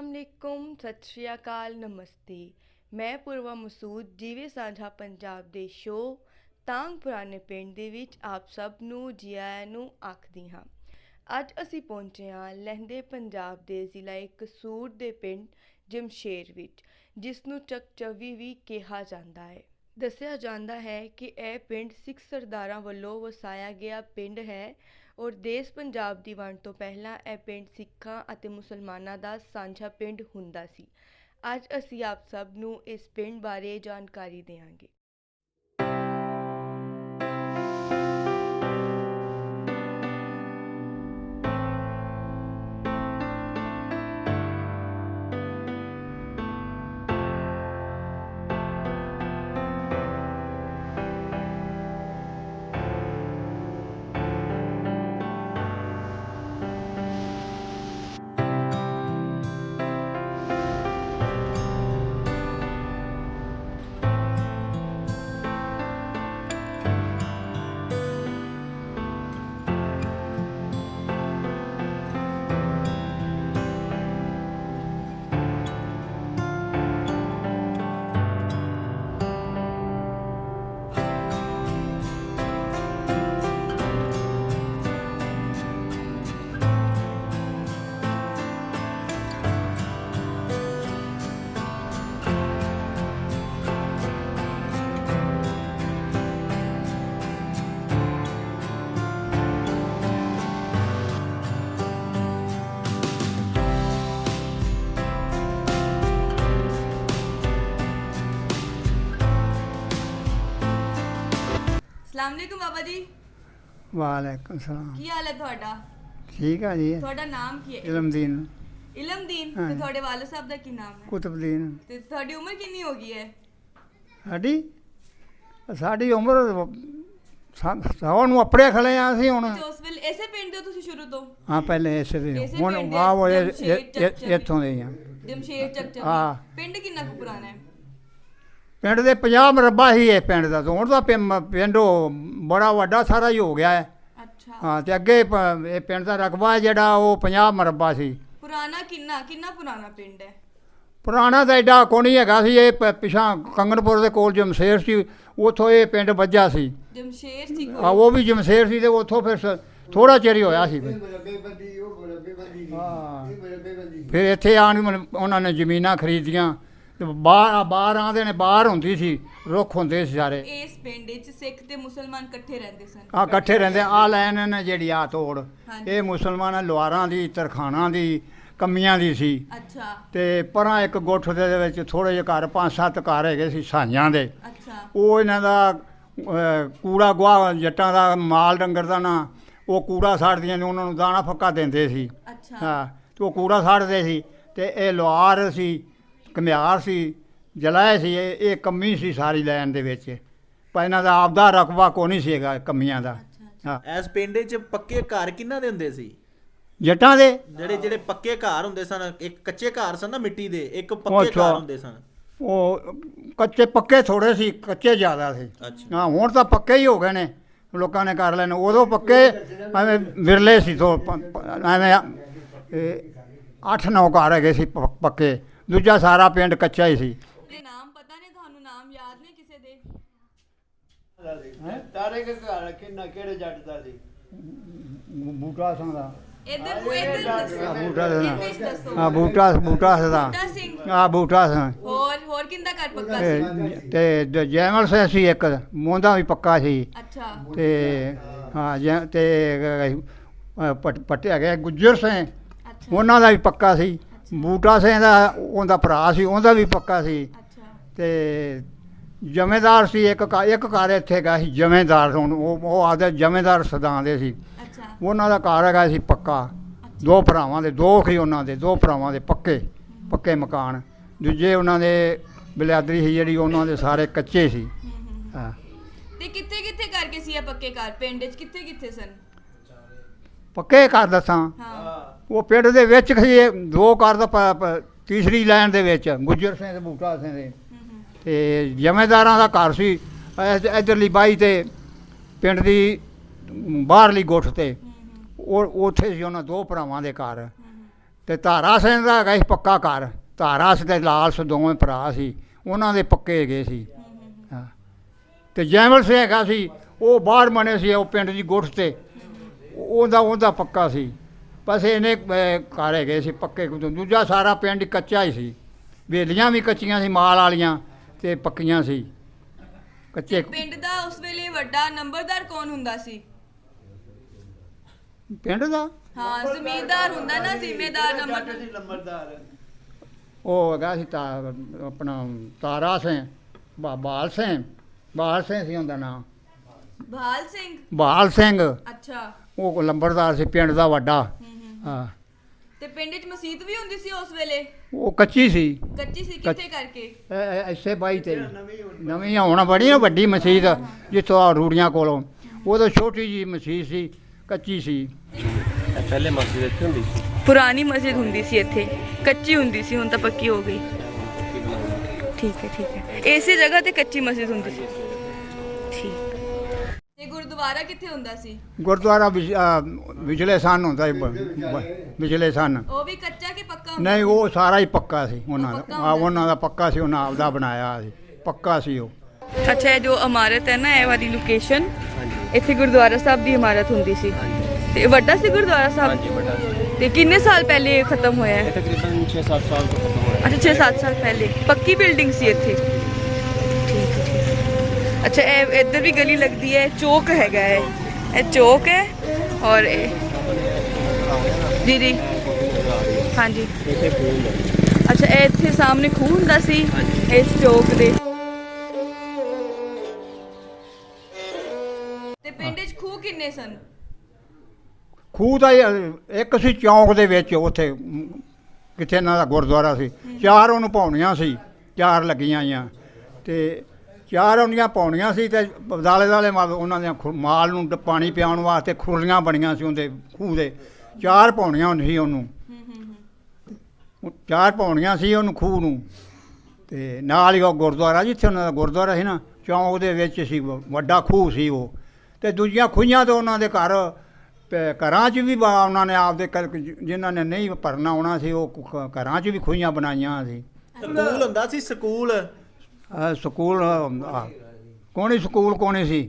ਅਸਲਾਮ ਸਤਿ ਸ਼੍ਰੀ ਅਕਾਲ, ਨਮਸਤੇ। ਮੈਂ ਪੂਰਵਾ ਮਸੂਦ, ਜੀਵੇ ਸਾਂਝਾ ਪੰਜਾਬ ਦੇ ਸ਼ੋਅ ਤਾਂਗ ਪੁਰਾਣੇ ਪਿੰਡ ਦੇ ਵਿੱਚ ਆਪ ਸਭ ਨੂੰ ਜੀ ਆਇਆਂ ਨੂੰ ਆਖਦੀ ਹਾਂ। ਅੱਜ ਅਸੀਂ ਪਹੁੰਚੇ ਹਾਂ ਲਹਿੰਦੇ ਪੰਜਾਬ ਦੇ ਜ਼ਿਲ੍ਹਾ ਕਸੂਰ ਦੇ ਪਿੰਡ ਜਮਸ਼ੇਰ ਵਿੱਚ, ਜਿਸ ਨੂੰ ਚੱਕਚਵੀ ਵੀ ਕਿਹਾ ਜਾਂਦਾ ਹੈ। ਦੱਸਿਆ ਜਾਂਦਾ ਹੈ ਕਿ ਇਹ ਪਿੰਡ ਸਿੱਖ ਸਰਦਾਰਾਂ ਵੱਲੋਂ ਵਸਾਇਆ ਗਿਆ ਪਿੰਡ ਹੈ ਔਰ ਦੇਸ਼ ਪੰਜਾਬ ਦੀ ਵੰਡ ਤੋਂ ਪਹਿਲਾਂ ਇਹ ਪਿੰਡ ਸਿੱਖਾਂ ਅਤੇ ਮੁਸਲਮਾਨਾਂ ਦਾ ਸਾਂਝਾ ਪਿੰਡ ਹੁੰਦਾ ਸੀ। ਅੱਜ ਅਸੀਂ ਆਪ ਸਭ ਨੂੰ ਇਸ ਪਿੰਡ ਬਾਰੇ ਜਾਣਕਾਰੀ ਦੇਵਾਂਗੇ। ਸਲਾਮ ਅਲੈਕੁਮ ਬਾਬਾ ਜੀ। ਵਾਲੇਕੁਮ ਸਲਾਮ। ਕੀ ਹਾਲ ਹੈ ਤੁਹਾਡਾ? ਠੀਕ ਆ ਜੀ। ਤੁਹਾਡਾ ਨਾਮ ਕੀ ਹੈ? ਇਲਮਦੀਨ। ਇਲਮਦੀਨ। ਤੇ ਤੁਹਾਡੇ ਵਾਲਿਦ ਸਾਹਿਬ ਦਾ ਕੀ ਨਾਮ ਹੈ? ਕੁਤਬਦੀਨ। ਤੇ ਤੁਹਾਡੀ ਉਮਰ ਕਿੰਨੀ ਹੋ ਗਈ ਹੈ? ਸਾਡੀ? ਸਾਡੀ ਉਮਰ ਸੌ ਨੂੰ ਆਪਣੇ ਖਲੇ ਆ ਅਸੀਂ ਹੁਣ। ਤੇ ਉਸ ਵੇਲੇ ਇਸੇ ਪਿੰਡ ਦੇ ਹੋ ਤੁਸੀਂ ਸ਼ੁਰੂ ਤੋਂ? ਹਾਂ ਪਹਿਲੇ ਇਸੇ ਦੇ। ਇਸੇ ਹੁਣ ਪਿੰਡ ਦੇ ਵਾਹ ਜਮਸ਼ੇਦ ਚੱਕ- ਇੱਥੋਂ ਦੇ ਆ। ਜਮਸ਼ੇਰ ਚੱਕਚਵੀ ਹਾਂ। ਪਿੰਡ ਕਿੰਨਾ ਕੁ ਪੁਰਾਣਾ ਹੈ? ਪਿੰਡ ਦੇ 50 ਮਰਬਾ ਹੀ ਇਹ ਪਿੰਡ ਦਾ ਹੁਣ ਤਾਂ ਪਿੰ- ਪਿੰਡ ਉਹ ਬੜਾ ਵੱਡਾ ਸਾਰਾ ਹੀ ਹੋ ਗਿਆ ਹੈ। ਅੱਛਾ। ਹਾਂ ਤੇ ਅੱਗੇ ਪ- ਇਹ ਪਿੰਡ ਦਾ ਰਕਬਾ ਜਿਹੜਾ ਉਹ 50 ਮਰਬਾ ਸੀ। ਪੁਰਾਣਾ ਕਿੰਨਾ ਕਿੰਨਾ ਪੁਰਾਣਾ ਪਿੰਡ ਹੈ? ਪੁਰਾਣਾ ਤਾਂ ਐਡਾ ਕੋਣੀ ਹੈਗਾ ਸੀ ਇਹ ਪ- ਪਿਛਾਂ ਕੰਗਨਪੁਰ ਦੇ ਕੋਲ ਜਮਸ਼ੇਰ ਸੀ ਉੱਥੋਂ ਇਹ ਪਿੰਡ ਵੱਜਾ ਸੀ। ਜਮਸ਼ੇਰ ਸੀ ਆ ਕੋਈ ਉਹ ਵੀ ਜਮਸ਼ੇਰ ਸੀ ਤੇ ਉੱਥੋਂ ਫਿਰ ਥੋੜਾ ਚਿਰ ਹੀ ਹੋਇਆ ਸੀ। ਫਿਰ। ਉਹ ਦੀ ਹਾਂ। ਫਿਰ ਇੱਥੇ ਆਣ ਕੇ ਮਤਲਬ ਉਹਨਾਂ ਨੇ ਜ਼ਮੀਨਾਂ ਖਰੀਦੀਆਂ ਤੇ ਬਾਹਰ ਬਾਹਰ ਆਂਦੇ ਨੇ ਬਾਹਰ ਹੁੰਦੀ ਸੀ ਰੁੱਖ ਹੁੰਦੇ ਸੀ ਸਾਰੇ। ਇਸ ਪਿੰਡ ਵਿੱਚ ਸਿੱਖ ਤੇ ਮੁਸਲਮਾਨ ਇਕੱਠੇ ਰਹਿੰਦੇ ਸਨ। ਆ ਇਕੱਠੇ ਰਹਿੰਦੇ ਆ ਲੈਣ ਨੇ ਜਿਹੜੀ ਆ ਤੋੜ। ਇਹ ਮੁਸਲਮਾਨਾਂ ਲੁਹਾਰਾਂ ਦੀ ਤਰਖਾਨਾਂ ਦੀ ਕਮੀਆਂ ਦੀ ਸੀ। ਅੱਛਾ। ਤੇ ਪਰਾਂ ਇੱਕ ਗੁੱਠ ਦੇ ਵਿੱਚ ਥੋੜੇ ਜਿਹੇ ਘਰ ਪੰਜ ਸੱਤ ਘਰ ਹੈਗੇ ਸੀ ਸਾਈਆਂ ਦੇ। ਅੱਛਾ। ਉਹ ਇਹਨਾਂ ਦਾ ਕੂੜਾ ਗੁਆ ਜੱਟਾਂ ਦਾ ਮਾਲ ਡੰਗਰ ਦਾ ਨਾ ਉਹ ਕੂੜਾ ਸਾੜਦੀਆਂ ਨੇ ਉਹਨਾਂ ਨੂੰ ਦਾਣਾ ਫੱਕਾ ਦਿੰਦੇ ਸੀ। ਅੱਛਾ। ਹਾਂ ਤੇ ਉਹ ਕੂੜਾ ਸਾੜਦੇ ਸੀ ਤੇ ਇਹ ਲੋਹਾਰ ਸੀ ਘਮਿਆਰ ਸੀ ਜਲਾਏ ਸੀ ਇਹ ਇਹ ਕੰਮੀ ਸੀ ਸਾਰੀ ਲੈਣ ਦੇ ਵਿੱਚ। ਪਰ ਇਹਨਾਂ ਦਾ ਆਪਦਾ ਰਕਬਾ ਕੋ ਨਹੀਂ ਸੀਗਾ ਕੰਮੀਆਂ ਦਾ। ਅੱਛਾ ਹਾਂ। ਐਸ ਪਿੰਡ 'ਚ ਪੱਕੇ ਘਰ ਕਿੰਨਾ ਦੇ ਹੁੰਦੇ ਸੀ? ਜੱਟਾਂ ਦੇ? ਜਿਹੜੇ ਜਿਹੜੇ ਪੱਕੇ ਘਰ ਹੁੰਦੇ ਸਨ ਇੱਕ ਕੱਚੇ ਘਰ ਸਨ ਨਾ ਮਿੱਟੀ ਦੇ ਇੱਕ ਪੱਕੇ। ਘਰ ਹੁੰਦੇ ਸਨ। ਉਹ ਕੱਚੇ ਪੱਕੇ ਥੋੜੇ ਸੀ ਕੱਚੇ ਜ਼ਿਆਦਾ ਸੀ। ਹਾਂ ਹੁਣ ਤਾਂ ਪੱਕੇ ਹੀ ਹੋ ਗਏ ਨੇ ਲੋਕਾਂ ਨੇ ਕਰ ਲੈਣੇ। ਉਦੋਂ ਪੱਕੇ ਐਵੇਂ ਵਿਰਲੇ ਸੀ ਤੋਂ ਐਵੇਂ ਇਹ ਅੱਠ ਨੌ ਘਰ ਹੈਗੇ ਸੀ ਪੱਕੇ। ਦੂਜਾ ਸਾਰਾ ਪਿੰਡ ਕੱਚਾ ਹੀ ਸੀ। ਤੇ ਨਾਮ ਪਤਾ ਨੇ ਤੁਹਾਨੂੰ ਨਾਮ ਯਾਦ ਨੇ ਕਿਸੇ ਦੇ? ਤਾਰੇ ਕੇ ਘਰ ਕਿੰਨਾ ਕਿਹੜੇ ਜੱਟ ਦਾ ਸੀ? ਬੂਟਾ ਸਿੰਘ ਦਾ। ਇੱਧਰ ਇੱਧਰ ਦੱਸੋ। ਬੂਟਾ ਸਿੰਘ ਇੱਧਰ ਹੀ ਦੱਸੋ। ਆ ਬੂਟਾ ਬੂਟਾ ਸਿੰਘ ਦਾ। ਬੂਟਾ ਸਿੰਘ। ਆ ਬੂਟਾ ਸਿੰਘ। ਹੋਰ ਹੋਰ ਕਿੰਦਾ ਘਰ ਪੱਕਾ ਸੀ? ਤੇ- ਤੇ ਜ- ਜੈਮਲ ਸਿੰਘ ਸੀ ਇੱਕ ਮੋਂਦਾ ਵੀ ਪੱਕਾ ਸੀ। ਅੱਛਾ। ਤੇ ਹਾਂ ਜੈ ਤੇ ਪਟ ਪਟਿਆ ਗਿਆ ਗੁੱਜਰ ਸਿੰਘ। ਅੱਛਾ। ਉਹਨਾਂ ਦਾ ਵੀ ਪੱਕਾ ਸੀ। ਬੂਟਾ ਸਿੰਘ ਦਾ ਉਹਦਾ ਭਰਾ ਸੀ ਉਹਦਾ ਵੀ ਪੱਕਾ ਸੀ। ਤੇ ਜਮੇਦਾਰ ਸੀ ਇੱਕ ਇੱਕ ਘਰ ਇੱਥੇ ਹੈਗਾ ਸੀ ਜਮੇਦਾਰ ਹੁਣ ਉਹ ਉਹ ਆਦੇ ਜਮੇਦਾਰ ਸਦਾਂ ਦੇ ਸੀ। ਉਹਨਾਂ ਦਾ ਘਰ ਹੈਗਾ ਸੀ ਪੱਕਾ। ਦੋ ਭਰਾਵਾਂ ਦੇ ਦੋ ਹੀ ਉਹਨਾਂ ਦੇ ਦੋ ਭਰਾਵਾਂ ਦੇ ਪੱਕੇ ਪੱਕੇ ਮਕਾਨ। ਦੂਜੇ ਉਹਨਾਂ ਦੇ ਬਲਿਆਦਰੀ ਸੀ ਜਿਹੜੀ ਉਹਨਾਂ ਦੇ ਸਾਰੇ ਕੱਚੇ ਸੀ। ਹੂੰ ਤੇ ਕਿੱਥੇ ਕਿੱਥੇ ਕਰਕੇ ਸੀ ਇਹ ਪੱਕੇ ਘਰ? ਪਿੰਡ ਵਿੱਚ ਕਿੱਥੇ ਕਿੱਥੇ ਸਨ? ਪੱਕੇ ਘਰ ਦੱਸਾਂ? ਹਾਂ। ਉਹ ਪਿੰਡ ਦੇ ਵਿੱਚ ਸੀ ਦੋ ਘਰ ਦਾ ਤੀਸਰੀ ਲਾਈਨ ਦੇ ਵਿੱਚ, ਗੁੱਜਰ ਸਿੰਘ ਤੇ ਬੂਟਾ ਸਿੰਘ ਦੇ। ਹੂੰ ਤੇ ਜਮੇਦਾਰਾਂ ਦਾ ਘਰ ਸੀ, ਇਧ- ਇੱਧਰਲੀ ਬਾਈ ਤੇ, ਪਿੰਡ ਦੀ ਬਾਹਰਲੀ ਗੁੱਠ ਤੇ। ਉਹ, ਉੱਥੇ ਸੀ ਉਹਨਾਂ ਦੋ ਭਰਾਵਾਂ ਦੇ ਘਰ। ਹੂੰ ਹੂੰ ਤੇ ਤਾਰਾ ਸਿੰਘ ਦਾ ਹੈਗਾ ਸੀ ਪੱਕਾ ਘਰ। ਧਾਰਾ ਸਿੰਘ ਤੇ ਲਾਲ ਸਿੰਘ ਦੋਵੇਂ ਭਰਾ ਸੀ। ਉਹਨਾਂ ਦੇ ਪੱਕੇ ਹੈਗੇ ਸੀ। ਹਾਂ। ਤੇ ਜੈਮਲ ਸਿੰਘ ਹੈਗਾ ਸੀ, ਉਹ ਬਾਹਰ ਬਣੇ ਸੀ, ਉਹ ਪਿੰਡ ਦੀ ਗੁੱਠ ਤੇ। ਉਹਦਾ ਉਹਦਾ ਪੱਕਾ ਸੀ। ਬਸ ਇਹਨੇ ਘਰ ਹੈਗੇ ਸੀ ਪੱਕੇ ਦੂਜਾ ਸਾਰਾ ਪਿੰਡ ਕੱਚਾ ਹੀ ਸੀ। ਵੇਲੀਆਂ ਵੀ ਕੱਚੀਆਂ ਸੀ ਮਾਲ ਵਾਲੀਆਂ ਤੇ ਪੱਕੀਆਂ ਸੀ। ਕੱਚੇ ਪਿੰਡ ਦਾ ਉਸ ਵੇਲੇ ਵੱਡਾ ਨੰਬਰਦਾਰ ਕੌਣ ਹੁੰਦਾ ਸੀ? ਪਿੰਡ ਦਾ? ਹਾਂ ਜ਼ਮੀਂਦਾਰ ਹੁੰਦਾ ਨਾ ਜ਼ਿੰਮੇਦਾਰ ਜੱਟ ਨੰਬਰ ਸੀ ਲੰਬਰਦਾਰ ਉਹ ਹੈਗਾ ਸੀ ਤਾਂ ਆਪਣਾ ਤਾਰਾ ਸਿੰਘ ਬਾਲ ਸਿੰਘ ਬਾਲ ਸਿੰਘ ਸੀ ਉਹਦਾ ਨਾਮ ਭਾਲ ਸਿੰਘ? ਬਾਲ ਸਿੰਘ। ਅੱਛਾ। ਉਹ ਲੰਬੜਦਾਰ ਸੀ ਪਿੰਡ ਦਾ ਵੱਡਾ। ਹੂੰ। ਤੇ ਪਿੰਡ 'ਚ ਮਸਜਿਦ ਵੀ ਹੁੰਦੀ ਸੀ ਉਸ ਵੇਲੇ? ਉਹ ਕੱਚੀ ਸੀ। ਕੱਚੀ ਸੀ ਕਿੱਥੇ ਕਰਕੇ? ਐਸੇ ਬਾਈ ਤੇ ਨਵੀਂ ਹੋਣੀ। ਨਵੀਂ ਹੁਣ ਬੜੀ ਨਾ ਵੱਡੀ ਮਸਜਿਦ ਜਿੱਥੋਂ ਆ ਰੂੜੀਆਂ ਕੋਲੋਂ। ਉਹ ਤਾਂ ਛੋਟੀ ਜੀ ਮਸਜਿਦ ਸੀ ਕੱਚੀ ਸੀ। ਪਹਿਲੇ ਮਸਜਿਦ ਇੱਥੇ ਹੁੰਦੀ ਸੀ? ਪੁਰਾਣੀ ਮਸਜਿਦ ਹੁੰਦੀ ਸੀ ਇੱਥੇ। ਕੱਚੀ ਹੁੰਦੀ ਸੀ ਹੁਣ ਤਾਂ ਪੱਕੀ ਹੋ ਗਈ। ਠੀਕ ਹੈ ਠੀਕ ਹੈ। ਇਸੇ ਜਗ੍ਹਾ ਤੇ ਕੱਚੀ ਮਸਜਿਦ ਹੁੰਦੀ ਸੀ। ਗੁਰਦੁਆਰਾ ਕਿੱਥੇ ਹੁੰਦਾ ਸੀ? ਗੁਰਦੁਆਰਾ ਵਿਜ- ਵਿਜਲੇ ਸਨ ਹੁੰਦਾ ਸੀ ਬ- ਬ- ਵਿਜਲੇ ਸਨ। ਉਹ ਵੀ ਕੱਚਾ ਕਿ ਪੱਕਾ ਹੁੰਦਾ ਨਹੀਂ ਉਹ ਸਾਰਾ ਹੀ ਪੱਕਾ ਸੀ ਉਹਨਾਂ ਉਹ ਦਾ ਆ, ਉਹਨਾਂ ਦਾ ਪੱਕਾ ਸੀ ਉਹਨਾਂ ਆਪਦਾ ਬਣਾਇਆ ਸੀ। ਪੱਕਾ ਸੀ ਉਹ। ਅੱਛਾ ਇਹ ਜੋ ਇਮਾਰਤ ਹੈ ਨਾ ਇਹ ਵਾਲੀ ਲੋਕੇਸ਼ਨ ਇੱਥੇ ਗੁਰਦੁਆਰਾ ਸਾਹਿਬ ਦੀ ਇਮਾਰਤ ਹੁੰਦੀ ਸੀ। ਤੇ ਵੱਡਾ ਸੀ ਗੁਰਦੁਆਰਾ ਸਾਹਿਬ? ਹਾਂਜੀ ਵੱਡਾ ਸੀ। ਤੇ ਕਿੰਨੇ ਸਾਲ ਪਹਿਲੇ ਇਹ ਖਤਮ ਹੋਇਆ? ਇਹ ਹੈ ਤਕਰੀਬਨ 6-7 ਸਾਲ ਤੋਂ ਖਤਮ ਹੋਇਆ। ਅੱਛਾ 6-7 ਸਾਲ ਪਹਿਲੇ। ਪੱਕੀ ਬਿਲਡਿੰਗ ਸੀ ਇੱਥੇ? ਅੱਛਾ, ਇਹ ਇੱਧਰ ਵੀ ਗਲੀ ਲੱਗਦੀ ਹੈ ਚੌਕ ਹੈਗਾ ਹੈ। ਇਹ ਚੌਕ ਹੈ ਔਰ ਇਹ ਜੀ ਜੀ ਹਾਂਜੀ। ਅੱਛਾ, ਇਹ ਇੱਥੇ ਸਾਹਮਣੇ ਖੂਹ ਹੁੰਦਾ ਸੀ, ਇਸ ਚੌਕ ਦੇ। ਤੇ ਪਿੰਡ 'ਚ ਖੂਹ ਕਿੰਨੇ ਸਨ? ਖੂਹ ਦਾ ਇੱਕ ਸੀ ਚੌਂਕ ਦੇ ਵਿੱਚ, ਉੱਥੇ ਕਿੱਥੇ ਇਹਨਾਂ ਦਾ ਗੁਰਦੁਆਰਾ ਸੀ। ਚਾਰ ਉਹਨੂੰ ਪਾਉਣੀਆਂ ਸੀ, ਚਾਰ ਲੱਗੀਆਂ ਆਈਆਂ। ਤੇ ਚਾਰ ਉਹਨੀਆਂ ਪਾਉਣੀਆਂ ਸੀ ਤੇ ਦਾਲੇ ਦਾਲੇ ਮਾ- ਉਹਨਾਂ ਦੇ ਮਾਲ ਨੂੰ ਪਾਣੀ ਪਿਆਉਣ ਵਾਸਤੇ ਖੁਰਲੀਆਂ ਬਣੀਆਂ ਸੀ ਉਹਦੇ ਖੂਹ ਦੇ। ਚਾਰ ਪਾਉਣੀਆਂ ਹੁੰਦੀ ਸੀ ਉਹਨੂੰ। ਚਾਰ ਪਾਉਣੀਆਂ ਸੀ ਉਹਨੂੰ ਖੂਹ ਨੂੰ। ਤੇ ਨਾਲ ਹੀ ਉਹ ਗੁਰਦੁਆਰਾ, ਜਿੱਥੇ ਉਹਨਾਂ ਦਾ ਗੁਰਦੁਆਰਾ ਸੀ ਨਾ ਚੌਂਕ ਦੇ ਵਿੱਚ ਸੀ ਵੱਡਾ ਖੂਹ ਸੀ ਉਹ। ਤੇ ਦੂਜੀਆਂ ਖੂਹਾਂ ਤੋਂ ਉਹਨਾਂ ਦੇ ਘਰ ਘਰਾਂ 'ਚ ਵੀ ਉਹਨਾਂ ਨੇ ਆਪਦੇ ਘਰ ਜਿਨ੍ਹਾਂ ਨੇ ਨਹੀਂ ਭਰਨਾ ਆਉਣਾ ਸੀ, ਉਹ ਕ- ਘਰਾਂ 'ਚ ਵੀ ਖੂਹਾਂ ਬਣਾਈਆਂ ਸੀ। ਸਕੂਲ ਹੁੰਦਾ ਸੀ, ਸਕੂਲ। ਸਕੂਲ ਅਹ, ਕੋਣੀ ਸਕੂਲ ਕੋਣੀ ਸੀ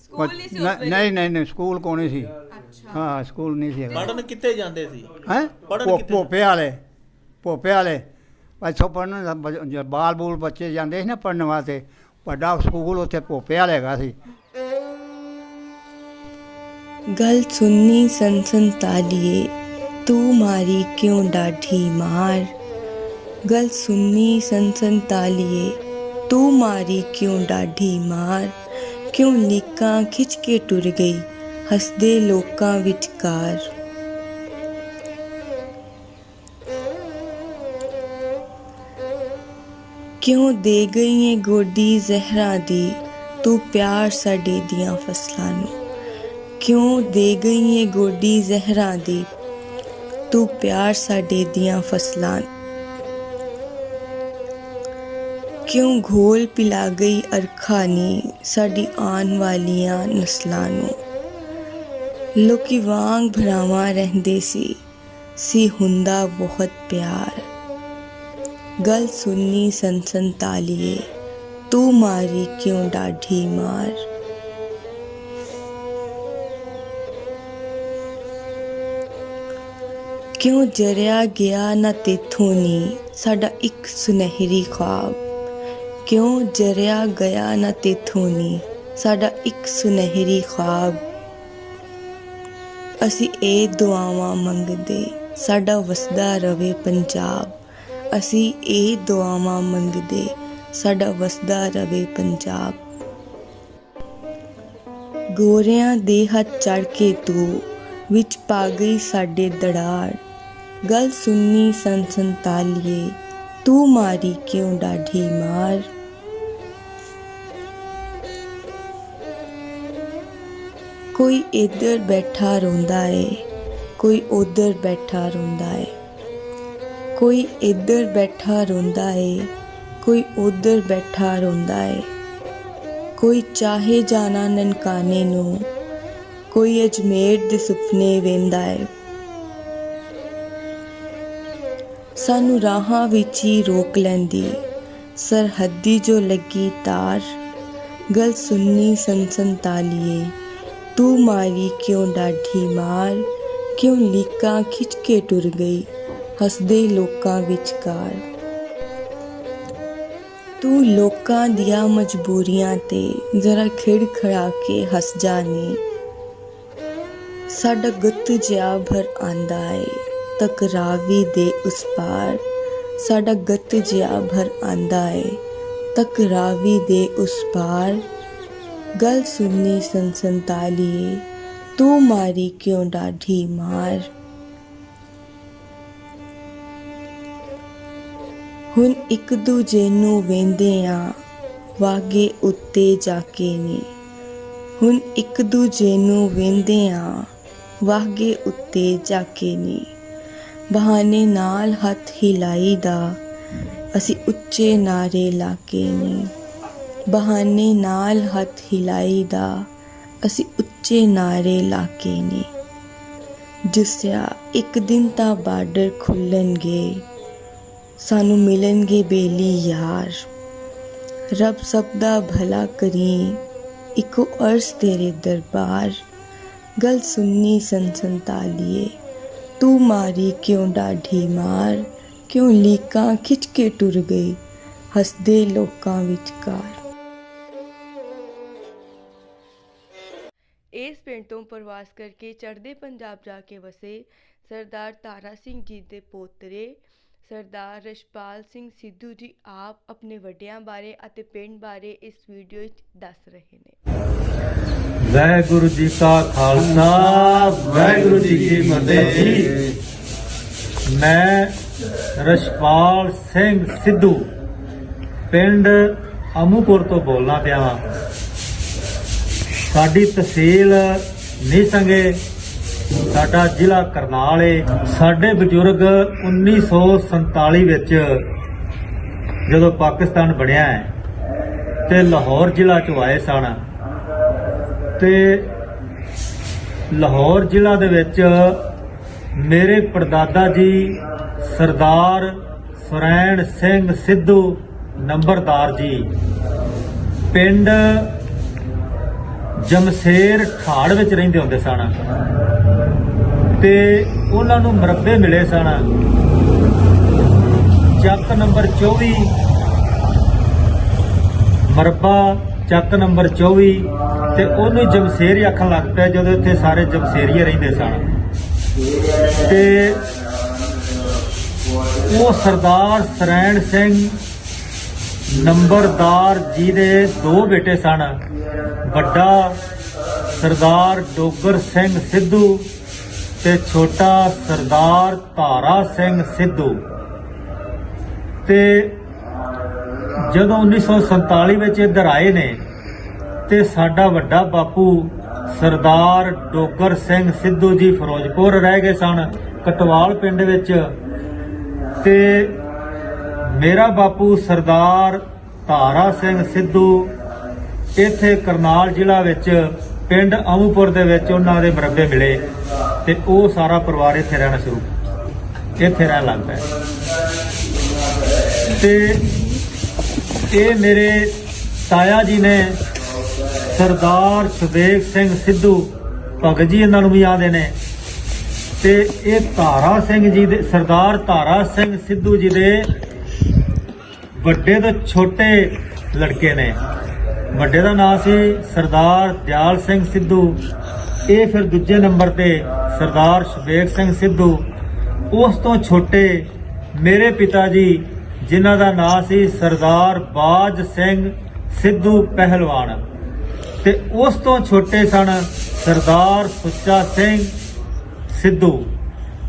ਸਕੂਲ ਨਹੀਂ ਸੀ ਉਸ ਨਹੀਂ- ਵੇਲੇ? ਨਹੀਂ ਨਹੀਂ ਨਹੀਂ ਸਕੂਲ ਕੋਣੀ ਸੀ ਅੱਛਾ ਹਾਂ ਸਕੂਲ ਨਹੀਂ ਸੀ ਪੜਨ ਕਿੱਥੇ ਜਾਂਦੇ ਸੀ ਹੈ ਪੜ੍ਹਨ ਕਿੱਥੇ? ਭੋਪੇ ਵਾਲੇ ਭੋਪੇ ਵਾਲੇ ਇੱਥੋਂ ਪੜਨ ਬਾਲ ਬੂਲ ਬੱਚੇ ਜਾਂਦੇ ਸੀ ਨਾ ਪੜਨ ਵਾਸਤੇ ਵੱਡਾ ਸਕੂਲ ਉੱਥੇ ਭੋਪੇ ਵਾਲੇ ਹੈਗਾ ਸੀ गल सुननी सनसन तालिए तू मारी क्यों डाढ़ी मार गल सुननी सनसन तालिए ਤੂੰ ਮਾਰੀ ਕਿਉਂ ਡਾਢੀ ਮਾਰ? ਕਿਉਂ ਨਿੱਕਾਂ ਖਿੱਚ ਕੇ ਟੁਰ ਗਈ? ਹੱਸਦੇ ਲੋਕਾਂ ਵਿਚਕਾਰ। ਕਿਉਂ ਦੇ ਗਈ ਏ ਗੋਡੀ ਜ਼ਹਿਰਾ ਦੀ? ਤੂੰ ਪਿਆਰ ਸਾਡੇ ਦੀਆਂ ਫਸਲਾਂ ਨੂੰ। ਕਿਉਂ ਦੇ ਗਈ ਏ ਗੋਡੀ ਜ਼ਹਿਰਾ ਦੀ? ਤੂੰ ਪਿਆਰ ਸਾਡੇ ਦੀਆਂ ਫਸਲਾਂ ਕਿਉਂ ਘੋਲ ਪਿਲਾ ਗਈ ਅਰਖਾ ਨੀ ਸਾਡੀ ਆਉਣ ਵਾਲੀਆਂ ਨਸਲਾਂ ਨੂੰ? ਲੋਕੀ ਵਾਂਗ ਭਰਾਵਾਂ ਰਹਿੰਦੇ ਸੀ ਸੀ ਹੁੰਦਾ ਬਹੁਤ ਪਿਆਰ। ਗੱਲ ਸੁਣਨੀ ਸੰਸਨ ਤਾਲੀਏ, ਤੂੰ ਮਾਰੀ ਕਿਉਂ ਡਾਢੀ ਮਾਰ? ਕਿਉਂ ਜਰਿਆ ਗਿਆ ਨਾ ਤੇਥੋਂ ਨੀ ਸਾਡਾ ਇੱਕ ਸੁਨਹਿਰੀ ਖਾਬ? ਕਿਉਂ ਜਰਿਆ ਗਿਆ ਨਾ ਤੇਥੋਂ ਨੀ? ਸਾਡਾ ਇੱਕ ਸੁਨਹਿਰੀ ਖਾਬ। ਅਸੀਂ ਇਹ ਦੁਆਵਾਂ ਮੰਗਦੇ, ਸਾਡਾ ਵਸਦਾ ਰਵੇ ਪੰਜਾਬ। ਅਸੀਂ ਇਹ ਦੁਆਵਾਂ ਮੰਗਦੇ, ਸਾਡਾ ਵਸਦਾ ਰਵੇ ਪੰਜਾਬ। ਗੋਰਿਆਂ ਦੇ ਹੱਥ ਚੜ ਕੇ ਤੂੰ, ਵਿੱਚ ਪਾ ਗਈ ਸਾਡੇ ਦੜਾੜ। ਗੱਲ ਸੁਣਨੀ ਸੰਸਨ ਤੂੰ ਮਾਰੀ ਕਿਉਂ ਡਾਢੀ ਮਾਰ? ਕੋਈ ਇੱਧਰ ਬੈਠਾ ਰੋਂਦਾ ਏ, ਕੋਈ ਉੱਧਰ ਬੈਠਾ ਰੋਂਦਾ ਏ। ਕੋਈ ਇੱਧਰ ਬੈਠਾ ਰੋਂਦਾ ਏ, ਕੋਈ ਉੱਧਰ ਬੈਠਾ ਰੋਂਦਾ ਏ। ਕੋਈ ਚਾਹੇ ਜਾਣਾ ਨਨਕਾਣੇ ਨੂੰ, ਕੋਈ ਅਜਮੇਰ ਦੇ ਸੁਪਨੇ ਵੇਂਦਾ ਏ। ਸਾਨੂੰ ਰਾਹਾਂ ਵਿੱਚ ਹੀ ਰੋਕ ਲੈਂਦੀ, ਸਰਹੱਦੀ ਜੋ ਲੱਗੀ ਤਾਰ, ਗਲ ਸੁਣਨੀ ਸੰਸੰਤਾਲੀਏ ਤੂੰ ਮਾਰੀ ਕਿਉਂ ਡਾਢੀ ਮਾਰ? ਕਿਉਂ ਲੀਕਾਂ ਖਿੱਚ ਕੇ ਟੁਰ ਗਈ? ਹੱਸਦੇ ਲੋਕਾਂ ਵਿਚਕਾਰ। ਤੂੰ ਲੋਕਾਂ ਦੀਆਂ ਮਜਬੂਰੀਆਂ ਤੇ ਜ਼ਰਾ ਖਿੜ ਖੜਾ ਕੇ ਹੱਸ ਜਾਨੀ। ਸਾਡਾ ਗੁੱਤ ਜਿਆ ਭਰ ਆਂਦਾ ਏ ਤਕਰਾਵੀ ਦੇ ਉਸ ਪਾਰ। ਸਾਡਾ ਗੱਤ ਜਿਆ ਭਰ ਆਂਦਾ ਏ ਤਕਰਾਵੀ ਦੇ ਉਸ ਪਾਰ। ਗੱਲ ਸੁਣਨੀ ਸੰਸੰਤਾਲੀਏ ਤੂੰ ਮਾਰੀ ਕਿਉਂ ਡਾਢੀ ਮਾਰ? ਹੁਣ ਇੱਕ ਦੂਜੇ ਨੂੰ ਵੇਂਦੇ ਆ, ਵਾਗੇ ਉੱਤੇ ਜਾ ਕੇ ਨੀ। ਹੁਣ ਇੱਕ ਦੂਜੇ ਨੂੰ ਵੇਂਦੇ ਆ, ਵਾਗੇ ਉੱਤੇ ਜਾ ਕੇ ਨੀ। ਬਹਾਨੇ ਨਾਲ ਹੱਥ ਹਿਲਾਈਦਾ, ਅਸੀਂ ਉੱਚੇ ਨਾਰੇ ਲਾ ਕੇ ਨੀ। ਬਹਾਨੇ ਨਾਲ ਹੱਥ ਹਿਲਾਈ ਦਾ ਅਸੀਂ ਉੱਚੇ ਨਾਰੇ ਲਾਕੇ ਨੇ। ਜਿਸਿਆ, ਇੱਕ ਦਿਨ ਤਾਂ ਬਾਰਡਰ ਖੁੱਲਣਗੇ, ਸਾਨੂੰ ਮਿਲਣਗੇ ਬੇਲੀ ਯਾਰ। ਰੱਬ ਸਭ ਦਾ ਭਲਾ ਕਰੀ, ਇੱਕੋ ਅਰਜ਼ ਤੇਰੇ ਦਰਬਾਰ। ਗੱਲ ਸੁਣਨੀ ਸੰਸੰਤਾਲੀਏ ਤੂੰ ਮਾਰੀ ਕਿਉਂ ਡਾਢੀ ਮਾਰ? ਕਿਉਂ ਲੀਕਾਂ ਖਿੱਚ ਕੇ ਟੁਰ ਗਈ? ਹੱਸਦੇ ਲੋਕਾਂ ਵਿਚਕਾਰ। ਪਿੰਡ ਤੋਂ ਪ੍ਰਵਾਸ ਕਰਕੇ ਚੜ੍ਹਦੇ ਪੰਜਾਬ ਜਾ ਕੇ ਵਸੇ ਸਰਦਾਰ ਤਾਰਾ ਸਿੰਘ ਜੀ ਦੇ ਪੋਤਰੇ, ਸਰਦਾਰ ਰਸ਼ਪਾਲ ਸਿੰਘ ਸਿੱਧੂ ਜੀ ਆਪ ਆਪਣੇ ਵੱਡਿਆਂ ਬਾਰੇ ਅਤੇ ਪਿੰਡ ਬਾਰੇ ਇਸ ਵੀਡੀਓ ਵਿੱਚ ਦੱਸ ਰਹੇ ਨੇ। ਵਾਹਿਗੁਰੂ ਜੀ ਕਾ ਖਾਲਸਾ, ਵਾਹਿਗੁਰੂ ਜੀ ਕੀ ਫਤਿਹ ਜੀ। ਮੈਂ ਰਸ਼ਪਾਲ ਸਿੰਘ ਸਿੱਧੂ, ਪਿੰਡ ਅਮੂਪੁਰ ਤੋਂ ਬੋਲਣਾ ਪਿਆ ਵਾਂ। ਸਾਡੀ ਤਹਿਸੀਲ ਨੀਸੰਗੇ ਸਾਡਾ ਜ਼ਿਲ੍ਹਾ ਕਰਨਾਲ ਏ। ਸਾਡੇ ਬਜ਼ੁਰਗ 1947 ਵਿੱਚ ਜਦੋਂ ਪਾਕਿਸਤਾਨ ਬਣਿਆ ਹੈ ਤੇ ਲਾਹੌਰ ਜ਼ਿਲ੍ਹਾ ਚੋਂ ਆਏ ਸਨ। ਤੇ ਲਾਹੌਰ ਜ਼ਿਲ੍ਹਾ ਦੇ ਵਿੱਚ ਮੇਰੇ ਪੜਦਾਦਾ ਜੀ ਸਰਦਾਰ ਸੁਰੈਣ ਸਿੰਘ ਸਿੱਧੂ, ਨੰਬਰਦਾਰ ਜੀ। ਪਿੰਡ ਜਮਸ਼ੇਰ ਠਾੜ ਵਿੱਚ ਰਹਿੰਦੇ ਹੁੰਦੇ ਸਨ। ਤੇ ਉਹਨਾਂ ਨੂੰ ਮਰੱਬੇ ਮਿਲੇ ਸਨ। ਚੱਕ ਨੰਬਰ 24 ਮਰਬਾ ਚੱਕ ਨੰਬਰ 24 ਤੇ ਉਹਨੂੰ ਜਮਸ਼ੇਰ ਆਖਣ ਲੱਗ ਪਿਆ ਜਦੋਂ ਇੱਥੇ ਸਾਰੇ ਜਮਸ਼ੇਰੀਏ ਰਹਿੰਦੇ ਸਨ। ਤੇ ਉਹ ਸਰਦਾਰ ਸਰੈਣ ਸਿੰਘ ਨੰਬਰਦਾਰ ਜੀ ਦੇ ਦੋ ਬੇਟੇ ਸਨ। ਵੱਡਾ ਸਰਦਾਰ ਡੋਗਰ ਸਿੰਘ ਸਿੱਧੂ ਤੇ ਛੋਟਾ ਸਰਦਾਰ ਧਾਰਾ ਸਿੰਘ ਸਿੱਧੂ। ਤੇ ਜਦੋਂ 1947 ਵਿੱਚ ਇੱਧਰ ਆਏ ਨੇ ਤੇ ਸਾਡਾ ਵੱਡਾ ਬਾਪੂ ਸਰਦਾਰ ਡੋਗਰ ਸਿੰਘ ਸਿੱਧੂ ਜੀ ਫਿਰੋਜ਼ਪੁਰ ਰਹਿ ਗਏ ਸਨ, ਕਟਵਾਲ ਪਿੰਡ ਵਿੱਚ। ਤੇ ਮੇਰਾ ਬਾਪੂ ਸਰਦਾਰ ਧਾਰਾ ਸਿੰਘ ਸਿੱਧੂ ਇੱਥੇ ਕਰਨਾਲ ਜ਼ਿਲ੍ਹਾ ਵਿੱਚ ਪਿੰਡ ਅਮੂਪੁਰ ਦੇ ਵਿੱਚ ਉਹਨਾਂ ਦੇ ਮਰੱਬੇ ਮਿਲੇ ਤੇ ਉਹ ਸਾਰਾ ਪਰਿਵਾਰ ਇੱਥੇ ਰਹਿਣਾ ਸ਼ੁਰੂ ਇੱਥੇ ਰਹਿਣ ਲੱਗ ਪਿਆ ਤੇ ਇਹ ਮੇਰੇ ਤਾਇਆ ਜੀ ਨੇ ਸਰਦਾਰ ਸੁਬੇਗ ਸਿੰਘ ਸਿੱਧੂ, ਭਗਤ ਜੀ ਇਹਨਾਂ ਨੂੰ ਵੀ ਆਦੇ ਨੇ। ਤੇ ਇਹ ਧਾਰਾ ਸਿੰਘ ਜੀ ਦੇ ਸਰਦਾਰ ਧਾਰਾ ਸਿੰਘ ਸਿੱਧੂ ਜੀ ਦੇ ਵੱਡੇ ਤੋਂ ਛੋਟੇ ਲੜਕੇ ਨੇ। ਵੱਡੇ ਦਾ ਨਾਮ ਸੀ ਸਰਦਾਰ ਦਿਆਲ ਸਿੰਘ ਸਿੱਧੂ। ਇਹ ਫਿਰ ਦੂਜੇ ਨੰਬਰ ਤੇ ਸਰਦਾਰ ਸ਼ਬੇਗ ਸਿੰਘ ਸਿੱਧੂ। ਉਸ ਤੋਂ ਛੋਟੇ ਮੇਰੇ ਪਿਤਾ ਜੀ, ਜਿਨ੍ਹਾਂ ਦਾ ਨਾਮ ਸੀ ਸਰਦਾਰ ਬਾਜ ਸਿੰਘ ਸਿੱਧੂ ਪਹਿਲਵਾਨ। ਤੇ ਉਸ ਤੋਂ ਛੋਟੇ ਸਨ ਸਰਦਾਰ ਸੁੱਚਾ ਸਿੰਘ ਸਿੱਧੂ।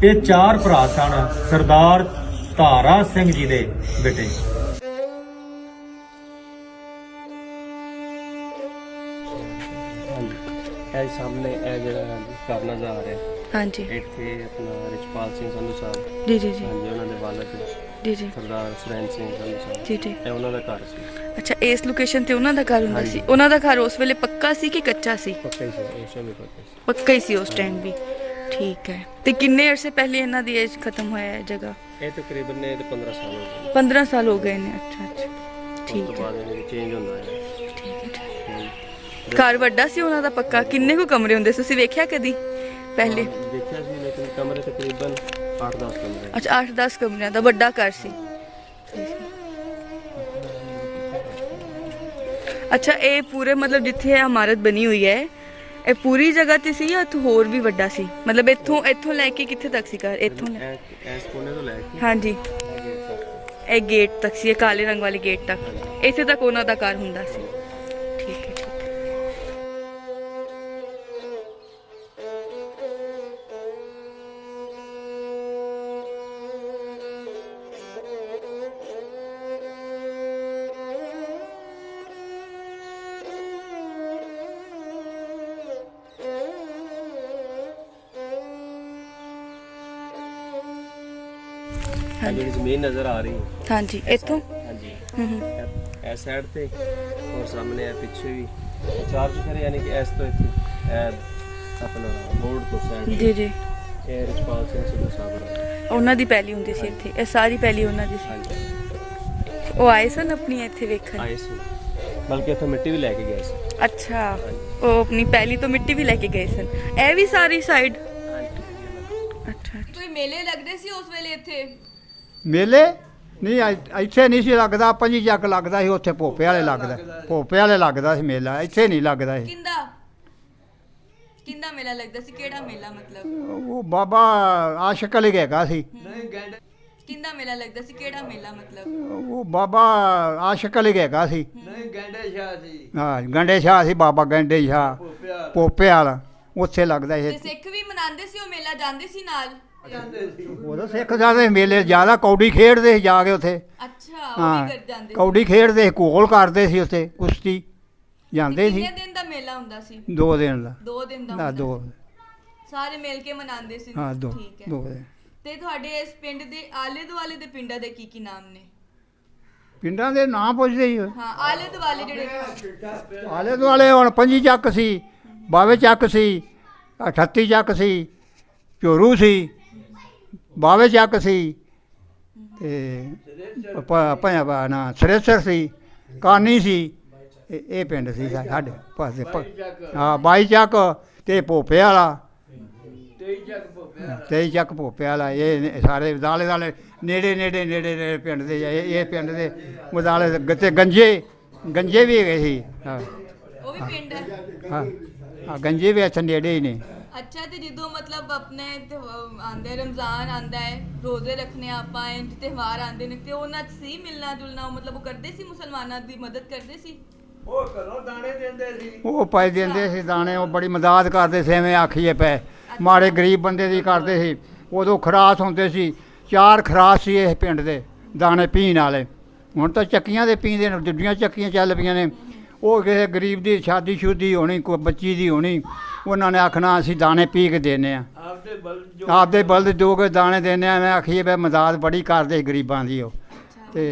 ਇਹ ਚਾਰ ਭਰਾ ਸਨ, ਸਰਦਾਰ ਧਾਰਾ ਸਿੰਘ ਜੀ ਦੇ ਬੇਟੇ। ਇਹ ਸਾਹਮਣੇ ਇਹ ਜਿਹੜਾ ਘਰ ਨਜ਼ਰ ਆ ਰਿਹਾ ਹਾਂਜੀ। ਇੱਥੇ ਆਪਣਾ ਰਿਚਪਾਲ ਸਿੰਘ ਸੰਧੂ ਸਾਹਿਬ। ਜੀ ਜੀ ਜੀ। ਹਾਂਜੀ ਉਹਨਾਂ ਦੇ ਬਾਲਕ ਜੀ ਜੀ। ਸਰਦਾਰ ਸੁਰੇਨ ਸਿੰਘ ਸੰਧੂ ਸਾਹਿਬ। ਜੀ ਜੀ। ਇਹ ਉਹਨਾਂ ਦਾ ਘਰ ਸੀ। ਅੱਛਾ ਇਸ ਲੋਕੇਸ਼ਨ ਤੇ ਉਹਨਾਂ ਦਾ ਘਰ ਹੁੰਦਾ। ਸੀ? ਉਹਨਾਂ ਦਾ ਘਰ ਉਸ ਵੇਲੇ ਪੱਕਾ ਸੀ ਕਿ ਕੱਚਾ ਸੀ? ਪੱਕਾ ਹੀ ਸੀ ਉਸ ਸਮੇਂ ਪੱਕਾ ਸੀ। ਪੱਕਾ ਹੀ ਸੀ ਉਸ ਟਾਈਮ ਵੀ। ਠੀਕ ਹੈ। ਤੇ ਕਿੰਨੇ ਅਰਸੇ ਪਹਿਲੇ ਇਹਨਾਂ ਦੀ ਏਜ ਖਤਮ ਹੋਇਆ ਹੈ ਜਗ੍ਹਾ? ਇਹ ਤਕਰੀਬਨ ਨੇ ਤੇ 15 ਸਾਲ ਹੋ ਗਏ 15 ਸਾਲ ਹੋ ਗਏ ਨੇ। ਅੱਛਾ ਅੱਛਾ। ਉਸ ਠੀਕ ਹੈ। ਬਾਅਦ ਇਹਨਾਂ ਚੇਂਜ ਹੁੰਦਾ ਹੈ। ਘਰ ਵੱਡਾ ਸੀ ਉਹਨਾਂ ਦਾ ਪੱਕਾ। ਕਿੰਨੇ ਕੁ ਕਮਰੇ ਹੁੰਦੇ ਸੀ? ਤੁਸੀਂ ਵੇਖਿਆ ਕਦੀ? ਪਹਿਲੇ। ਦੇਖਿਆ ਸੀ ਲੇਕਿਨ ਕਮਰੇ ਤਕਰੀਬਨ 8-10 ਕਮਰੇ। ਅੱਛਾ 8-10 ਕਮਰਿਆਂ ਦਾ ਵੱਡਾ ਘਰ ਸੀ। ਅੱਛਾ ਇਹ ਪੂਰੇ ਮਤਲਬ ਜਿੱਥੇ ਇਹ ਇਮਾਰਤ ਬਣੀ ਹੋਈ ਹੈ ਇਹ ਪੂਰੀ ਜਗ੍ਹਾ ਤੇ ਸੀ ਜਾਂ ਇੱਥੋਂ ਹੋਰ ਵੀ ਵੱਡਾ ਸੀ? ਮਤਲਬ ਇੱਥੋਂ ਇੱਥੋਂ ਲੈ ਕੇ ਕਿੱਥੇ ਤੱਕ ਸੀ ਘਰ? ਇੱਥੋਂ ਲੈ ਇਸ ਕੋਨੇ ਤੋਂ ਲੈ ਕੇ ਹਾਂਜੀ। ਇਹ ਗੇਟ ਤੱਕ। ਸੀ ਇਹ ਕਾਲੇ ਰੰਗ ਵਾਲੇ ਗੇਟ ਤੱਕ। ਇੱਥੇ ਤੱਕ ਉਹਨਾਂ ਦਾ ਘਰ ਹੁੰਦਾ ਸੀ। ਜ਼ਮੀਨ ਨਜ਼ਰ ਆ ਰਹੀ ਹੈ। ਹਾਂਜੀ ਇੱਥੋਂ? ਹਾਂਜੀ। ਹੂੰ ਹੂੰ। ਇਹ- ਇਹ ਸਾਈਡ ਤੇ ਔਰ ਸਾਹਮਣੇ ਇਹ ਪਿੱਛੇ ਵੀ ਇਹ ਚਾਰ ਚੁਫੇਰੇ ਯਾਨੀ ਕਿ ਇਸ ਤੋਂ ਇੱਥੇ ਇਹ ਆਪਣਾ ਬੋਰਡ ਤੋਂ ਸਾਈਡ ਜੀ ਜੀ। ਇਹ ਰਿਚਪਾਲ ਸਿੰਘ ਸਿੱਧੂ ਸਾਹਿਬ ਦਾ ਉਹਨਾਂ ਦੀ ਪਹਿਲੀ ਹੁੰਦੀ ਸੀ ਇੱਥੇ। ਇਹ ਸਾਰੀ ਪਹਿਲੀ ਉਹਨਾਂ ਦੀ ਸੀ। ਉਹ ਆਏ ਸਨ ਆਪਣੀ ਇੱਥੇ ਵੇਖਣ? ਆਏ ਸੀ। ਬਲਕਿ ਇੱਥੋਂ ਮਿੱਟੀ ਵੀ ਲੈ ਕੇ ਗਏ ਸੀ। ਅੱਛਾ। ਉਹ ਆਪਣੀ ਪਹਿਲੀ ਤੋਂ ਮਿੱਟੀ ਵੀ ਲੈ ਕੇ ਗਏ ਸਨ। ਇਹ ਵੀ ਸਾਰੀ ਸਾਈਡ ਅੱਛਾ। ਕੋਈ ਮੇਲੇ ਲੱਗਦੇ ਸੀ ਉਸ ਵੇਲੇ ਇੱਥੇ? ਮੇਲੇ? ਨਹੀਂ ਇ- ਇੱਥੇ ਨਹੀਂ ਸੀ ਲੱਗਦਾ ਪੰਜੀ ਜੱਗ ਲੱਗਦਾ ਸੀ ਉੱਥੇ ਭੋਪੇ ਵਾਲੇ ਲੱਗਦਾ। ਭੋਪੇ ਵਾਲੇ ਲੱਗਦਾ ਸੀ ਮੇਲਾ ਇੱਥੇ ਨਹੀਂ ਲੱਗਦਾ ਸੀ। ਕਿੰਦਾ? ਕਿੰਦਾ ਮੇਲਾ ਲੱਗਦਾ ਸੀ? ਕਿਹੜਾ ਮੇਲਾ ਮਤਲਬ? ਉਹ ਬਾਬਾ ਆਸ਼ਕ ਅਲੀ ਹੈਗਾ ਸੀ। ਨਹੀਂ ਗੈਂਡ ਕਿੰਦਾ ਮੇਲਾ ਲੱਗਦਾ ਸੀ? ਕਿਹੜਾ ਮੇਲਾ ਮਤਲਬ? ਉਹ ਬਾਬਾ ਆਸ਼ਕ ਅਲੀ ਹੈਗਾ ਸੀ। ਨਹੀਂ ਗੈਂਡੇ ਸ਼ਾਹ ਸੀ। ਹਾਂ ਗੰਡੇ ਸ਼ਾਹ ਸੀ ਬਾਬਾ ਗੰਡੇ ਸ਼ਾਹ। ਭੋਪਿਆ ਭੋਪੇ ਵਾਲਾ ਉੱਥੇ ਲੱਗਦਾ ਤੇ ਸੀ ਸਿੱਖ ਵੀ ਮਨਾਉਂਦੇ ਸੀ ਉਹ ਮੇਲਾ ਜਾਂਦੇ ਸੀ ਨਾਲ? ਉਦੋਂ ਸਿੱਖ ਜਾਂਦੇ ਮੇਲੇ ਜ਼ਿਆਦਾ ਕੌਡੀ ਖੇਡਦੇ ਸੀ ਜਾ ਕੇ ਉੱਥੇ। ਅੱਛਾ ਉਹ ਵੀ ਕਰ ਜਾਂਦੇ ਸੀ। ਕੌਡੀ ਖੇਡਦੇ ਸੀ ਘੋਲ ਕਰਦੇ ਸੀ ਉੱਥੇ ਕੁਸ਼ਤੀ ਜਾਂਦੇ ਸੀ। ਕਿੰਨੇ ਦਿਨ ਦਾ ਮੇਲਾ ਹੁੰਦਾ ਸੀ? ਦੋ ਦਿਨ ਦਾ। ਦੋ ਦਿਨ ਦਾ ਨਾ ਹੁੰਦਾ ਦੋ ਸੀ। ਸਾਰੇ ਮਿਲ ਕੇ ਮਨਾਉਂਦੇ ਸੀ ਹਾਂ ਦੋ ਠੀਕ ਹੈ। ਦੋ ਦਿਨ। ਤੇ ਤੁਹਾਡੇ ਇਸ ਪਿੰਡ ਦੇ ਆਲੇ ਦੁਆਲੇ ਦੇ ਪਿੰਡਾਂ ਦੇ ਕੀ ਕੀ ਨਾਮ ਨੇ? ਪਿੰਡਾਂ ਦੇ ਨਾਂ ਪੁੱਛਦੇ ਹੀ ਹਾਂ। ਆਲੇ ਦੁਆਲੇ ਜਿਹੜੇ ਆਲੇ ਦੁਆਲੇ ਹੁਣ ਪੰਜੀ ਚੱਕ ਸੀ ਬਾਵੇ ਚੱਕ ਸੀ 38 ਚੱਕ ਸੀ ਝੋਰੂ ਸੀ। ਬਾਵੇ ਚੱਕ ਸੀ। ਤੇ ਪੰਜਾਬਾ ਨਾ ਸਰੇਸਰ ਸੀ ਕਾਨੀ ਸੀ। ਇਹ ਪਿੰਡ ਸੀ ਸਾਡੇ ਪਾਸੇ ਹਾਂ ਬਾਈ ਚੱਕ ਤੇ ਭੋਪੇ ਵਾਲਾ। ਤੇਈ ਚੱਕ ਭੋਪੇ ਵਾਲਾ ਇਹ ਸਾਰੇ ਦਾਲੇ ਦਾਲੇ ਨੇੜੇ ਨੇੜੇ ਨੇੜੇ ਨੇੜੇ ਪਿੰਡ ਦੇ ਇਹ ਪਿੰਡ ਦੇ ਮਦਾਲੇ ਗੱਤੇ ਗੰਜੇ ਗੰਜੇ ਵੀ ਹੈਗੇ ਸੀ। ਹਾਂ। ਉਹ ਵੀ ਪਿੰਡ ਹੈ ਹਾਂ ਗੰਜੇ ਵੀ ਇੱਥੇ ਨੇੜੇ ਹੀ ਨੇ। ਅੱਛਾ ਤੇ ਜਦੋਂ ਮਤਲਬ ਆਪਣੇ ਆਂਦੇ ਰਮਜ਼ਾਨ ਆਂਦਾ ਹੈ ਰੋਜ਼ੇ ਰੱਖਨੇ ਆਪਾਂ ਇੰਜ ਤਿਉਹਾਰ ਆਂਦੇ ਨੇ ਤੇ ਉਹਨਾਂ 'ਚ ਸੀ ਮਿਲਣਾ ਜੁਲਣਾ ਉਹ ਮਤਲਬ ਉਹ ਕਰਦੇ ਸੀ ਮੁਸਲਮਾਨਾਂ ਦੀ ਮਦਦ ਕਰਦੇ ਸੀ? ਉਹ ਘਰੋਂ ਦਾਣੇ ਦਿੰਦੇ ਸੀ। ਉਹ ਪੈ ਦਿੰਦੇ ਸੀ ਦਾਣੇ ਉਹ ਬੜੀ ਮਦਦ ਕਰਦੇ ਸੀ ਐਵੇਂ ਆਖੀਏ ਪੈ। ਮਾੜੇ ਗਰੀਬ ਬੰਦੇ ਦੀ ਕਰਦੇ ਸੀ। ਉਦੋਂ ਖਰਾਸ ਹੁੰਦੇ ਸੀ ਚਾਰ ਖਰਾਸ ਸੀ ਇਸ ਪਿੰਡ ਦੇ ਦਾਣੇ ਪੀਣ ਵਾਲੇ। ਹੁਣ ਤਾਂ ਚੱਕੀਆਂ ਦੇ ਪੀਂਦੇ ਨੇ ਦੂਜੀਆਂ ਚੱਕੀਆਂ ਚੱਲ ਪਈਆਂ ਨੇ। ਉਹ ਕਿਸੇ ਗਰੀਬ ਦੀ ਸ਼ਾਦੀ ਸ਼ੁਦੀ ਹੋਣੀ ਕੋਈ ਬੱਚੀ ਦੀ ਹੋਣੀ ਉਹਨਾਂ ਨੇ ਆਖਣਾ ਅਸੀਂ ਦਾਣੇ ਪੀ ਕੇ ਦੇਨੇ ਆ ਆਪਦੇ ਬਲ ਜੋ ਆਪਦੇ ਬਲਦ ਜੋ ਕੇ ਦਾਣੇ ਦੇਨੇ ਆ ਐਵੇਂ ਆਖੀਏ ਵੀ ਮਦਦ ਬੜੀ ਕਰਦੇ ਗਰੀਬਾਂ ਦੀ ਉਹ ਤੇ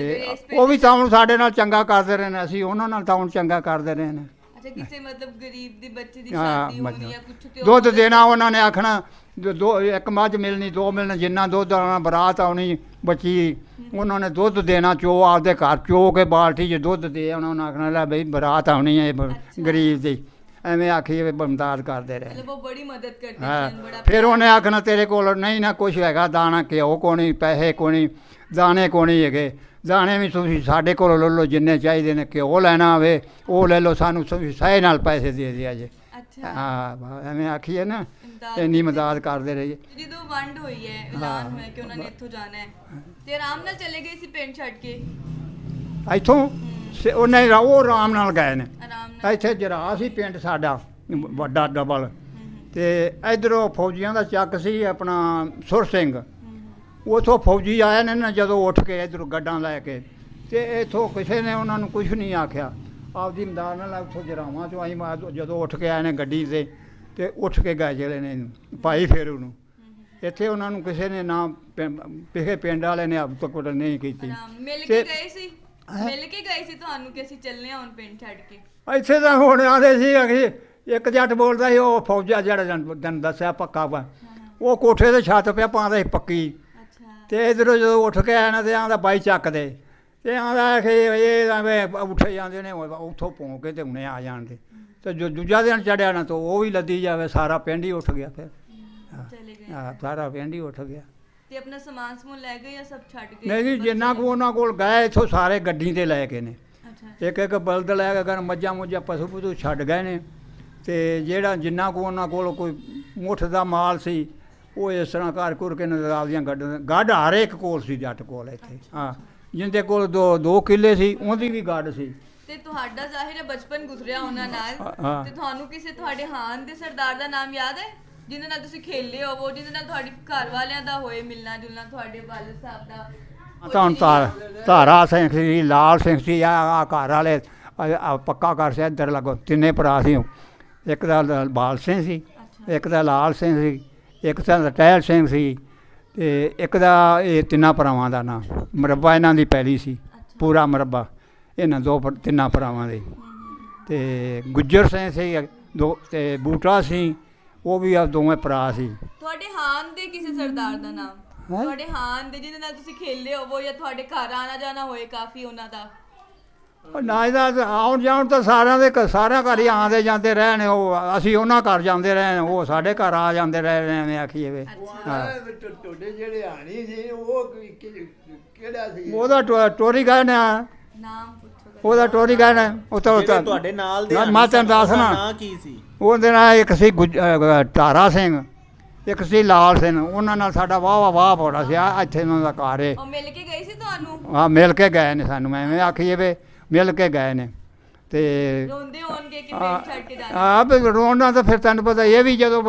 ਉਹ ਵੀ ਤਾਂ ਹੁਣ ਸਾਡੇ ਨਾਲ ਚੰਗਾ ਕਰਦੇ ਰਹੇ ਨੇ। ਅਸੀਂ ਉਹਨਾਂ ਨਾਲ ਤਾਂ ਹੁਣ ਚੰਗਾ ਕਰਦੇ ਰਹੇ ਨੇ। ਅੱਛਾ ਕਿਸੇ ਮਤਲਬ ਗਰੀਬ ਦੀ ਬੱਚੇ ਦੀ ਸ਼ਾਦੀ ਹੋਣੀ ਜਾਂ ਕੁਝ ਤੇ ਦੁੱਧ ਦੇਣਾ ਉਹਨਾਂ ਨੇ ਆਖਣਾ ਦੋ ਇੱਕ ਮੱਝ ਮਿਲਣੀ ਦੋ ਮਿਲਣ ਜਿੰਨਾ ਦੁੱਧ ਆਉਣਾ ਬਰਾਤ ਆਉਣੀ ਬੱਚੀ ਉਹਨਾਂ ਨੇ ਦੁੱਧ ਦੇਣਾ ਚੋ ਆਪਦੇ ਘਰ ਚੋ ਕੇ ਬਾਲਟੀ 'ਚ ਦੁੱਧ ਦੇ ਆਉਣਾ ਉਹਨਾਂ ਆਖਣਾ ਲੈ ਬਈ ਬਰਾਤ ਆਉਣੀ ਹੈ ਗਰੀਬ ਦੀ। ਐਵੇਂ ਆਖੀ ਵੀ ਬੰਦਾਦ ਕਰਦੇ ਰਹੇ। ਮਤਲਬ ਉਹ ਬੜੀ ਮਦਦ ਕਰਦੇ ਸਨ ਬੜਾ ਫਿਰ ਉਹਨੇ ਆਖਣਾ ਤੇਰੇ ਕੋਲ ਨਹੀਂ ਨਾ ਕੁਝ ਹੈਗਾ ਦਾਣਾ ਘਿਓ ਕੋਣੀ ਪੈਸੇ ਕੋਣੀ ਦਾਣੇ ਕੋਣੀ ਹੈਗੇ। ਦਾਣੇ ਵੀ ਤੁਸੀਂ ਸਾਡੇ ਕੋਲ ਲੈ ਲਓ ਜਿੰਨੇ ਚਾਹੀਦੇ ਨੇ ਘਿਓ ਲੈਣਾ ਹੋਵੇ ਉਹ ਲੈ ਲਓ ਸਾਨੂੰ ਤੁਸੀਂ ਸਹੀ ਨਾਲ ਪੈਸੇ ਦੇ ਦਿਆ ਜੇ ਅੱਛਾ। ਹਾਂ ਐਵੇਂ ਆਖੀਏ ਨਾ ਇੰਨੀ ਮਦਦ ਕਰਦੇ ਰਹੀਏ। ਜਦੋਂ ਵੰਡ ਹੋਈ ਹੈ ਐਲਾਨ ਹੋਇਆ ਕਿ ਉਹਨਾਂ ਨੇ ਇੱਥੋਂ ਜਾਣਾ ਹੈ। ਤੇ ਆਰਾਮ ਨਾਲ ਚਲੇ ਗਏ ਸੀ ਪਿੰਡ ਛੱਡ ਕੇ? ਇੱਥੋਂ? ਸ- ਉਹਨੇ ਰਾ- ਉਹ ਆਰਾਮ ਨਾਲ ਗਏ ਨੇ। ਆਰਾਮ ਨਾਲ। ਇੱਥੇ ਜਰਾ ਸੀ ਪਿੰਡ ਸਾਡਾ ਵੱਡਾ ਡਬਲ। ਤੇ ਇਧਰੋਂ ਫੌਜੀਆਂ ਦਾ ਚੱਕ ਸੀ ਆਪਣਾ ਸੁਰ ਸਿੰਘ। ਉਥੋਂ ਫੌਜੀ ਆਏ ਨੇ ਨਾ ਜਦੋਂ ਉੱਠ ਕੇ ਇਧਰੋਂ ਗੱਡਾਂ ਲੈ ਕੇ। ਤੇ ਇਥੋਂ ਕਿਸੇ ਨੇ ਉਹਨਾਂ ਨੂੰ ਕੁਝ ਨਹੀਂ ਆਖਿਆ। ਆਪਦੀ ਮਦਾਰ ਨਾਲ ਉੱਥੋਂ ਜਰਾਵਾਂ ਚੋਂ ਆਈ ਮਾ ਜਦੋਂ ਉੱਠ ਕੇ ਆਏ ਨੇ ਗੱਡੀ ਤੇ ਤੇ ਉੱਠ ਕੇ ਗਏ ਜਿਹੜੇ ਨੇ ਭਾਈ ਫੇਰੂ ਨੂੰ। ਇੱਥੇ ਉਹਨਾਂ ਨੂੰ ਕਿਸੇ ਨੇ ਨਾ ਪਿਛੇ ਪਿੰਡ ਵਾਲੇ ਨੇ ਅਬ ਤੱਕ ਨਹੀਂ ਕੀਤੀ। ਆਰਾਮ ਮਿਲ ਕੇ ਤੇ- ਗਏ ਸੀ? ਮਿਲ ਕੇ ਗਏ ਸੀ ਤੁਹਾਨੂੰ ਕਿ ਅਸੀਂ ਚੱਲਨੇ ਆ ਹੁਣ ਪਿੰਡ ਛੱਡ ਕੇ? ਇੱਥੇ ਤਾਂ ਹੁਣ ਆਦੇ ਸੀ ਅਖੀ ਇੱਕ ਜੱਟ ਬੋਲਦਾ ਸੀ ਉਹ ਫੌਜਾ ਜਿਹੜਾ ਜਨ- ਦੱਸਿਆ ਪੱਕਾ ਵਾ। ਉਹ ਕੋਠੇ ਤੇ ਛੱਤ ਪਿਆ ਪਾਉਂਦਾ ਸੀ ਪੱਕੀ। ਅੱਛਾ। ਤੇ ਇਧਰੋਂ ਜਦੋਂ ਉੱਠ ਕੇ ਆਇਆ ਨਾ ਤੇ ਆਂਦਾ ਬਾਈ ਚੱਕ ਦੇ। ਤੇ ਆਂਦਾ ਕਿ ਇਹ ਐਵੇਂ ਉੱਠੇ ਜਾਂਦੇ ਨੇ ਉੱਥੋਂ ਭੌਂ ਕੇ ਤੇ ਹੁਣੇ ਆ ਜਾਣਦੇ ਤੇ ਜੋ ਦੂਜਾ ਦਿਨ ਚੜਿਆ ਨਾ ਤਾਂ ਉਹ ਵੀ ਲੱਦੀ ਜਾਵੇ ਸਾਰਾ ਪਿੰਡ ਹੀ ਉੱਠ ਗਿਆ ਫਿਰ। ਚਲੇ ਗਏ। ਹਾਂ ਸਾਰਾ ਪਿੰਡ ਹੀ ਉੱਠ ਗਿਆ। ਤੇ ਆਪਣਾ ਸਮਾਨ ਸਮੂਨ ਲੈ ਗਏ ਜਾਂ ਸਭ ਛੱਡ ਗਏ? ਨਹੀਂ ਜੀ ਜਿੰਨਾ ਕੁ ਉਹਨਾਂ ਕੋਲ ਗਏ ਇੱਥੋਂ ਸਾਰੇ ਗੱਡੀ ਤੇ ਲੈ ਕੇ ਨੇ। ਇੱਕ ਇੱਕ ਬਲਦ ਲੈ ਕੇ ਗਏ ਮੱਝਾਂ ਮੁੱਝਾਂ ਪਸ਼ੂ ਪਸ਼ੂ ਛੱਡ ਗਏ ਨੇ। ਤੇ ਜਿਹੜਾ ਜਿੰਨਾ ਕੁ ਉਹਨਾਂ ਕੋਲ ਕੋਈ ਮੁੱਠ ਦਾ ਮਾਲ ਸੀ ਉਹ ਇਸ ਤਰ੍ਹਾਂ ਘਰ ਘੁਰ ਕੇ ਨਜ਼ਰ ਆਪਦੀਆਂ ਗੱਡ ਗੱਡ ਹਰ ਇੱਕ ਕੋਲ ਸੀ ਜੱਟ ਕੋਲ ਇੱਥੇ। ਹਾਂ ਜਿੰਦੇ ਕੋਲ ਦੋ ਦੋ ਕਿੱਲੇ ਸੀ ਉਹਦੀ ਵੀ ਗੱਡ ਸੀ। ਤੇ ਤੁਹਾਡਾ ਜ਼ਾਹਿਰ ਹੈ ਬਚਪਨ ਗੁਜ਼ਰਿਆ ਉਹਨਾਂ ਨਾਲ। ਤੇ ਤੁਹਾਨੂੰ ਕਿਸੇ ਤੁਹਾਡੇ ਹਾਨ ਦੇ ਸਰਦਾਰ ਦਾ ਨਾਮ ਯਾਦ ਹੈ? ਜਿਹਦੇ ਨਾਲ ਤੁਸੀਂ ਖੇਲੇ ਹੋਵੋ ਜਿਹਦੇ ਨਾਲ ਤੁਹਾਡੀ ਘਰ ਵਾਲਿਆਂ ਦਾ ਹੋਏ ਮਿਲਣਾ ਜੁਲਣਾ ਤੁਹਾਡੇ ਵਾਲਦ ਸਾਹਿਬ ਦਾ ਤਾਂ ਤਾਰ ਧਾਰਾ ਸਿੰਘ ਸੀ ਲਾਲ ਸਿੰਘ ਸੀ ਆ ਆ ਘਰ ਵਾਲੇ ਆ- ਆ ਪੱਕਾ ਘਰ ਸੀ ਇੱਧਰ ਲੱਗੋ ਤਿੰਨੇ ਭਰਾ ਸੀ ਇੱਕ ਦਾ ਲ- ਬਾਲ ਸਿੰਘ ਸੀ ਇੱਕ ਦਾ ਲਾਲ ਸਿੰਘ ਸੀ ਇੱਕ ਦਾ ਟਹਿਲ ਸਿੰਘ ਸੀ ਤੇ ਇੱਕ ਦਾ ਇਹ ਤਿੰਨਾਂ ਭਰਾਵਾਂ ਦਾ ਨਾਂ। ਮਰੱਬਾ ਇਹਨਾਂ ਦੀ ਪੈਲੀ ਸੀ ਪੂਰਾ ਮਰੱਬਾ ਇਹਨਾਂ ਦੋ ਭਰ- ਤਿੰਨਾਂ ਭਰਾਵਾਂ ਦੇ। ਤੇ ਗੁੱਜਰ ਸਿੰਘ ਸੀ ਦੋ ਤੇ ਬੂਟਾ ਸੀ ਉਹ ਵੀ ਆ ਦੋਵੇਂ ਭਰਾ ਸੀ। ਤੁਹਾਡੇ ਹਾਨ ਦੇ ਕਿਸੇ ਸਰਦਾਰ ਦਾ ਨਾਮ? ਹੈਂ? ਤੁਹਾਡੇ ਹਾਨ ਦੇ ਜਿਹਦੇ ਨਾਲ ਤੁਸੀਂ ਖੇਲੇ ਹੋਵੋ ਜਾਂ ਤੁਹਾਡੇ ਘਰ ਆਣਾ ਜਾਣਾ ਹੋਏ ਕਾਫੀ ਉਹਨਾਂ ਦਾ? ਉਹ ਨਾ ਇਹਦਾ ਆਉਣ ਜਾਣ ਤਾਂ ਸਾਰਿਆਂ ਦੇ ਘ- ਸਾਰਿਆਂ ਘਰ ਹੀ ਆਉਂਦੇ ਜਾਂਦੇ ਰਹੇ ਨੇ ਉਹ ਅਸੀਂ ਉਹਨਾਂ ਘਰ ਜਾਂਦੇ ਰਹੇ ਨੇ ਉਹ ਸਾਡੇ ਘਰ ਆ ਜਾਂਦੇ ਰਹੇ ਨੇ ਐਵੇਂ ਆਖੀਏ ਵੇ। ਹਾਂ। ਤੁਹਾਡੇ ਜਿਹੜੇ ਆਣੀ ਸੀ ਉਹ ਕਿ- ਕਿ- ਕਿਹੜਾ ਸੀ? ਉਹਦਾ ਟੋ- ਟੋਰੀ ਗਏ ਨੇ ਨਾਮ ਉਹਦਾ ਟੋਰੀ ਗਏ ਨੇ ਉਹ ਤਾਂ ਉਹ ਜਿਹੜੇ ਤਾਂ ਤੁਹਾਡੇ ਨਾਲ ਦੇ ਮੈਂ- ਹਾਨੀ ਮੈਂ ਤੈਨੂੰ ਸਨ, ਦੱਸਣਾ। ਉਹਦਾ ਨਾਂ ਕੀ ਸੀ? ਉਹਦੇ ਨਾਲ ਇੱਕ ਸੀ ਤਾਰਾ ਸਿੰਘ ਇੱਕ ਸੀ ਲਾਲ ਸਿੰਘ ਉਹਨਾਂ ਨਾਲ ਸਾਡਾ ਵਾਹ ਵਾਹ ਵਾਹ ਪੜਾ ਸੀ ਆ ਇੱਥੇ ਉਹਨਾਂ ਦਾ ਘਰ ਏ। ਉਹ ਮਿਲ ਕੇ ਗਏ ਸੀ ਤੁਹਾਨੂੰ? ਆ ਮਿਲ ਕੇ ਗਏ ਨੇ ਸਾਨੂੰ ਐਵੇਂ ਆਖੀਏ ਵੇ ਮਿਲ ਕੇ ਗਏ ਨੇ ਤੇ ਰੋਂਦੇ ਹੋਣਗੇ ਕਿ ਪਿੰਡ ਛੱਡ ਕੇ ਜਾਣਾ ਆ ਵੀ ਰੋਣਾ ਤਾਂ ਫਿਰ ਤੈਨੂੰ ਪਤਾ ਇਹ ਵੀ ਜਦੋਂ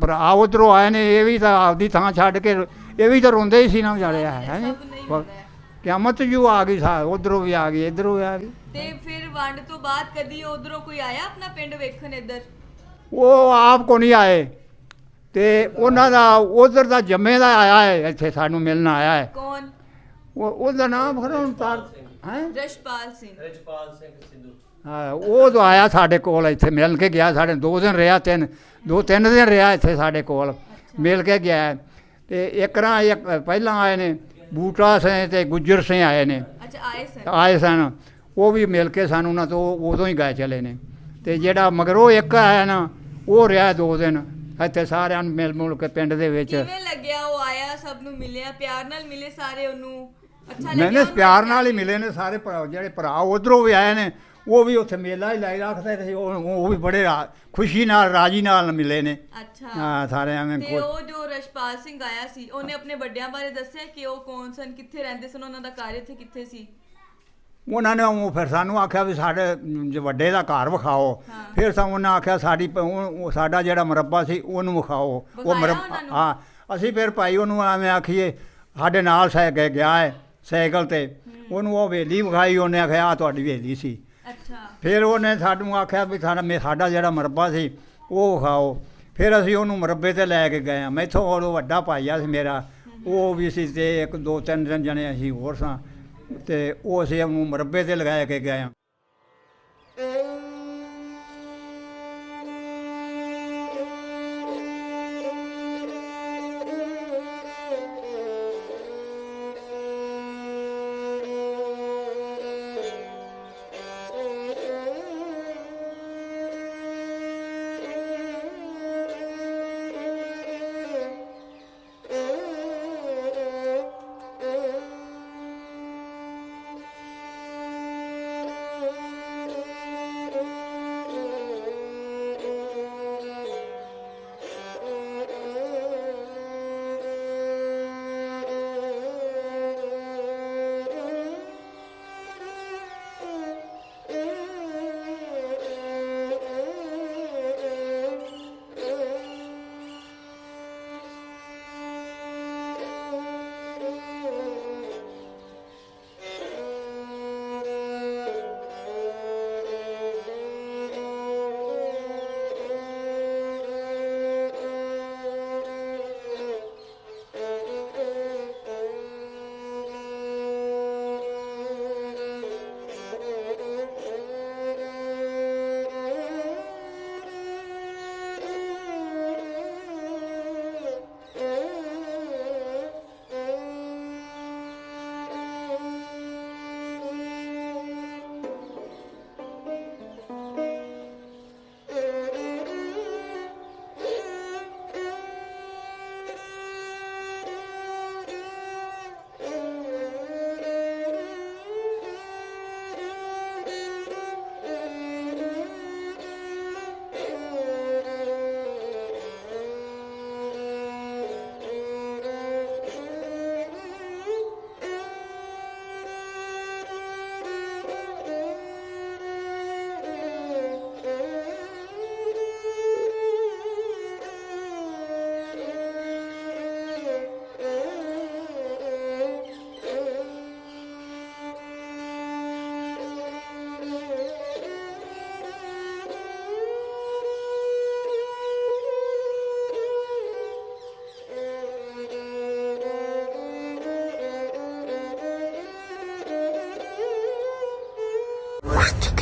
ਭਰਾ ਉਧਰੋਂ ਆਏ ਨੇ ਇਹ ਵੀ ਤਾਂ ਆਪਦੀ ਥਾਂ ਛੱਡ ਕੇ ਇਹ ਵੀ ਤਾਂ ਰੋਂਦੇ ਹੀ ਸੀ ਨਾ ਵਿਚਾਰੇ ਹੈ ਸਭ ਨਹੀਂ ਹੁੰਦਾ ਹੈ। ਕਿਆਮਤ ਜੂ ਆ ਗਈ ਸਾ ਉਧਰੋਂ ਵੀ ਆ ਗਈ ਇਧਰੋਂ ਵੀ ਆ ਗਈ। ਤੇ ਫਿਰ ਵੰਡ ਤੋਂ ਬਾਅਦ ਕਦੀ ਉਧਰੋਂ ਕੋਈ ਆਇਆ ਆਪਣਾ ਪਿੰਡ ਵੇਖਣ ਇੱਧਰ? ਉਹ ਆਪ ਕੋ ਨਹੀਂ ਆਏ। ਤੇ ਉਹਨਾਂ ਦਾ ਉਧਰ ਦਾ ਜੰਮੇ ਦਾ ਆਇਆ ਹੈ ਇੱਥੇ ਸਾਨੂੰ ਮਿਲਣ ਆਇਆ ਹੈ। ਕੌਣ? ਉਹ ਉਹਦਾ ਨਾਮ ਖਰਨ ਤਾਰ ਹੈ? ਰਸ਼ਪਾਲ ਸਿੰਘ। ਰਜਪਾਲ ਸਿੰਘ ਸਿੱਧੂ। ਹਾਂ, ਉਹ ਤਾਂ ਆਇਆ ਸਾਡੇ ਕੋਲ ਇੱਥੇ ਮਿਲ ਕੇ ਗਿਆ। ਸਾਡੇ ਦੋ ਦਿਨ ਰਿਹਾ ਤਿੰਨ ਦੋ ਤਿੰਨ ਦਿਨ ਰਿਹਾ ਇੱਥੇ ਸਾਡੇ ਕੋਲ ਮਿਲ ਕੇ ਗਿਆ ਤੇ ਇੱਕ ਰਾਂ ਇੱਕ ਪਹਿਲਾਂ ਆਏ ਨੇ ਬੂਟਾ ਸਿੰਘ ਤੇ ਗੁੱਜਰ ਸਿੰਘ ਆਏ ਨੇ। ਅੱਛਾ ਆਏ ਸਨ। ਆਏ ਸਨ। ਉਹ ਵੀ ਮਿਲ ਕੇ ਸਾਨੂੰ ਨਾ ਤੋਂ ਉਦੋਂ ਹੀ ਗਏ ਚਲੇ ਨੇ। ਤੇ ਜਿਹੜਾ ਮਗਰੋਂ ਇੱਕ ਆਇਆ ਨਾ ਉਹ ਰਿਹਾ ਦੋ ਦਿਨ ਇੱਥੇ ਸਾਰਿਆਂ ਨੂੰ ਮਿਲ ਮੁਲ ਕੇ ਪਿੰਡ ਦੇ ਵਿੱਚ। ਕਿਵੇਂ ਲੱਗਿਆ ਉਹ ਆਇਆ ਸਭ ਨੂੰ ਮਿਲਿਆ ਪਿਆਰ ਨਾਲ ਮਿਲੇ ਸਾਰੇ ਉਹਨੂੰ? ਅੱਛਾ ਲੱਗਿਆ ਉਹਨੂੰ ਪਿਆਰ ਨਾਲ ਹੀ? ਮਿਲੇ ਨੇ ਸਾਰੇ ਭਰਾ ਜਿਹੜੇ ਭਰਾ ਉਧਰੋਂ ਵੀ ਆਏ ਨੇ ਉਹ ਵੀ ਉੱਥੇ ਮੇਲਾ ਹੀ ਲਾਈ ਰੱਖਦੇ ਸੀ ਉਹ ਵੀ ਬੜੇ ਖੁਸ਼ੀ ਨਾਲ ਰਾਜੀ ਨਾਲ ਮਿਲੇ ਨੇ। ਅੱਛਾ। ਹਾਂ ਸਾਰੇ ਐਵੇਂ ਤੇ ਉਹ ਜੋ ਰਸ਼ਪਾਲ ਸਿੰਘ ਆਇਆ ਸੀ ਉਹਨੇ ਆਪਣੇ ਵੱਡਿਆਂ ਬਾਰੇ ਦੱਸਿਆ ਕਿ ਉਹ ਕੌਣ ਸਨ ਕਿੱਥੇ ਰਹਿੰਦੇ ਸਨ ਉਹਨਾਂ ਦਾ ਘਰ ਇੱਥੇ ਕਿੱਥੇ ਸੀ? ਉਹਨਾਂ ਨੇ ਉਹ ਫਿਰ ਸਾਨੂੰ ਆਖਿਆ ਵੀ ਸਾਡੇ ਜ- ਵੱਡੇ ਦਾ ਘਰ ਵਿਖਾਓ। ਫਿਰ ਸਾਨੂੰ ਉਹਨਾਂ ਆਖਿਆ ਸਾਡੀ ਪ- ਉਹ ਉਹ ਸਾਡਾ ਜਿਹੜਾ ਮੁਰੱਬਾ ਸੀ ਉਹਨੂੰ ਵਿਖਾਓ। ਉਹ ਵਿਖਾਇਆ ਮੁਰੱਬਾ ਉਹਨਾਂ ਨੂੰ? ਹਾਂ ਅਸੀਂ ਫਿਰ ਭਾਈ ਉਹਨੂੰ ਐਵੇਂ ਆਖੀਏ ਸਾਡੇ ਨਾਲ ਸਾਈਕਲ ਗਿਆ ਗਿਆ ਹੈ ਸਾਈਕਲ ਤੇ। ਉਹਨੂੰ ਉਹ ਵੇਲੀ ਵਿਖਾਈ ਉਹਨੇ ਆਖਿਆ ਆ ਤੁਹਾਡੀ ਵੇਲੀ ਸੀ। ਅੱਛਾ। ਫਿਰ ਉਹਨੇ ਸਾਨੂੰ ਆਖਿਆ ਵੀ ਸਾਡਾ ਮੇ ਸਾਡਾ ਜਿਹੜਾ ਮੁਰੱਬਾ ਸੀ ਉਹ ਵਿਖਾਓ। ਫਿਰ ਅਸੀਂ ਉਹਨੂੰ ਮੁਰੱਬੇ ਤੇ ਲੈ ਕੇ ਗਏ ਆ ਮੈਥੋਂ ਉਹ ਵੱਡਾ ਭਾਈਆ ਸੀ ਮੇਰਾ। ਉਹ ਵੀ ਸੀ ਤੇ ਇੱਕ ਦੋ ਤਿੰਨ ਦਿਨ ਜਣੇ ਅਸੀਂ ਹੋਰ ਸਾਂ। ਅਤੇ ਉਹ ਅਸੀਂ ਉਹਨੂੰ ਮੁਰੱਬੇ ਤੇ ਲਗਾ ਕੇ ਗਏ ਹਾਂ।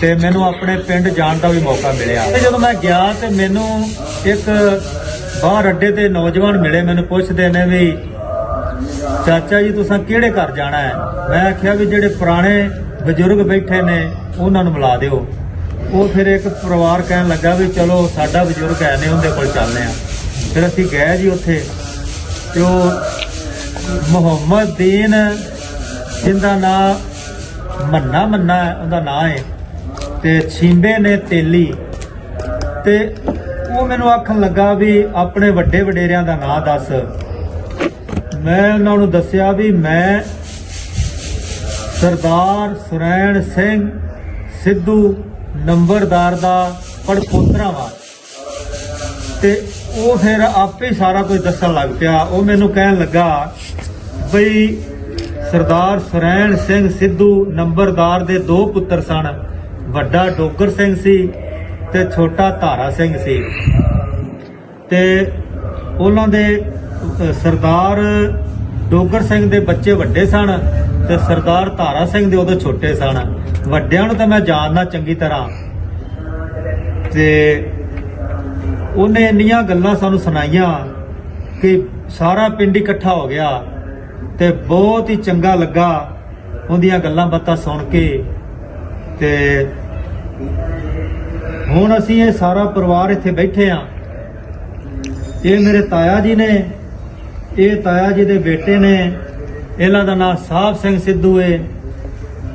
ਤੇ ਮੈਨੂੰ ਆਪਣੇ ਪਿੰਡ ਜਾਣ ਦਾ ਵੀ ਮੌਕਾ ਮਿਲਿਆ। ਤੇ ਜਦੋਂ ਮੈਂ ਗਿਆ ਤੇ ਮੈਨੂੰ ਇੱਕ ਬਾਹਰ ਅੱਡੇ ਤੇ ਨੌਜਵਾਨ ਮਿਲੇ ਮੈਨੂੰ ਪੁੱਛਦੇ ਨੇ ਵੀ ਚਾਚਾ ਜੀ ਤੁਸੀਂ ਕਿਹੜੇ ਘਰ ਜਾਣਾ ਹੈ? ਮੈਂ ਆਖਿਆ ਵੀ ਜਿਹੜੇ ਪੁਰਾਣੇ ਬਜ਼ੁਰਗ ਬੈਠੇ ਨੇ ਉਹਨਾਂ ਨੂੰ ਮਿਲਾ ਦਿਓ। ਉਹ ਫਿਰ ਇੱਕ ਪਰਿਵਾਰ ਕਹਿਣ ਲੱਗਾ ਵੀ ਚਲੋ ਸਾਡਾ ਬਜ਼ੁਰਗ ਹੈ ਨੇ ਉਹਦੇ ਕੋਲ ਚੱਲਦੇ ਆ ਫਿਰ ਅਸੀਂ ਗਏ ਜੀ ਉੱਥੇ ਤੇ ਉਹ ਮੁਹੰਮਦ ਦੀਨ ਜਿੰਦਾ ਨਾਂ ਮੰਨਾ ਮੰਨਾ ਹੈ, ਉਹਦਾ ਨਾਂ ਹੈ। ਤੇ ਛਿੰਬੇ ਨੇ ਤੇਲੀ। ਤੇ ਉਹ ਮੈਨੂੰ ਆਖਣ ਲੱਗਾ ਵੀ ਆਪਣੇ ਵੱਡੇ ਵਡੇਰਿਆਂ ਦਾ ਨਾਂ ਦੱਸ। ਮੈਂ ਉਹਨਾਂ ਨੂੰ ਦੱਸਿਆ ਵੀ ਮੈਂ ਸਰਦਾਰ ਸੁਰੈਣ ਸਿੰਘ ਸਿੱਧੂ ਨੰਬਰਦਾਰ ਦਾ ਪੜਪੋਤਰਾ ਵਾ। ਤੇ ਉਹ ਫਿਰ ਆਪੇ ਹੀ ਸਾਰਾ ਕੁਝ ਦੱਸਣ ਲੱਗ ਪਿਆ। ਉਹ ਮੈਨੂੰ ਕਹਿਣ ਲੱਗਾ ਬਈ ਸਰਦਾਰ ਸੁਰੈਣ ਸਿੰਘ ਸਿੱਧੂ ਨੰਬਰਦਾਰ ਦੇ ਦੋ ਪੁੱਤਰ ਸਨ। ਵੱਡਾ ਡੋਗਰ ਸਿੰਘ ਸੀ ਤੇ ਛੋਟਾ ਧਾਰਾ ਸਿੰਘ ਸੀ। ਤੇ ਉਹਨਾਂ ਦੇ ਸਰਦਾਰ ਡੋਗਰ ਸਿੰਘ ਦੇ ਬੱਚੇ ਵੱਡੇ ਸਨ ਤੇ ਸਰਦਾਰ ਧਾਰਾ ਸਿੰਘ ਦੇ ਉਦੋਂ ਛੋਟੇ ਸਨ। ਵੱਡਿਆਂ ਨੂੰ ਤਾਂ ਮੈਂ ਜਾਣਦਾ ਚੰਗੀ ਤਰ੍ਹਾਂ। ਤੇ ਉਹਨੇ ਇੰਨੀਆਂ ਗੱਲਾਂ ਸਾਨੂੰ ਸੁਣਾਈਆਂ ਕਿ ਸਾਰਾ ਪਿੰਡ ਇਕੱਠਾ ਹੋ ਗਿਆ ਤੇ ਬਹੁਤ ਹੀ ਚੰਗਾ ਲੱਗਾ ਉਹਦੀਆਂ ਗੱਲਾਂ ਬਾਤਾਂ ਸੁਣ ਕੇ। ਤੇ ਹੁਣ ਅਸੀਂ ਇਹ ਸਾਰਾ ਪਰਿਵਾਰ ਇੱਥੇ ਬੈਠੇ ਆ। ਇਹ ਮੇਰੇ ਤਾਇਆ ਜੀ ਨੇ, ਇਹ ਤਾਇਆ ਜੀ ਦੇ ਬੇਟੇ ਨੇ, ਇਹਨਾਂ ਦਾ ਨਾਮ ਸਾਹਿਬ ਸਿੰਘ ਸਿੱਧੂ ਏ।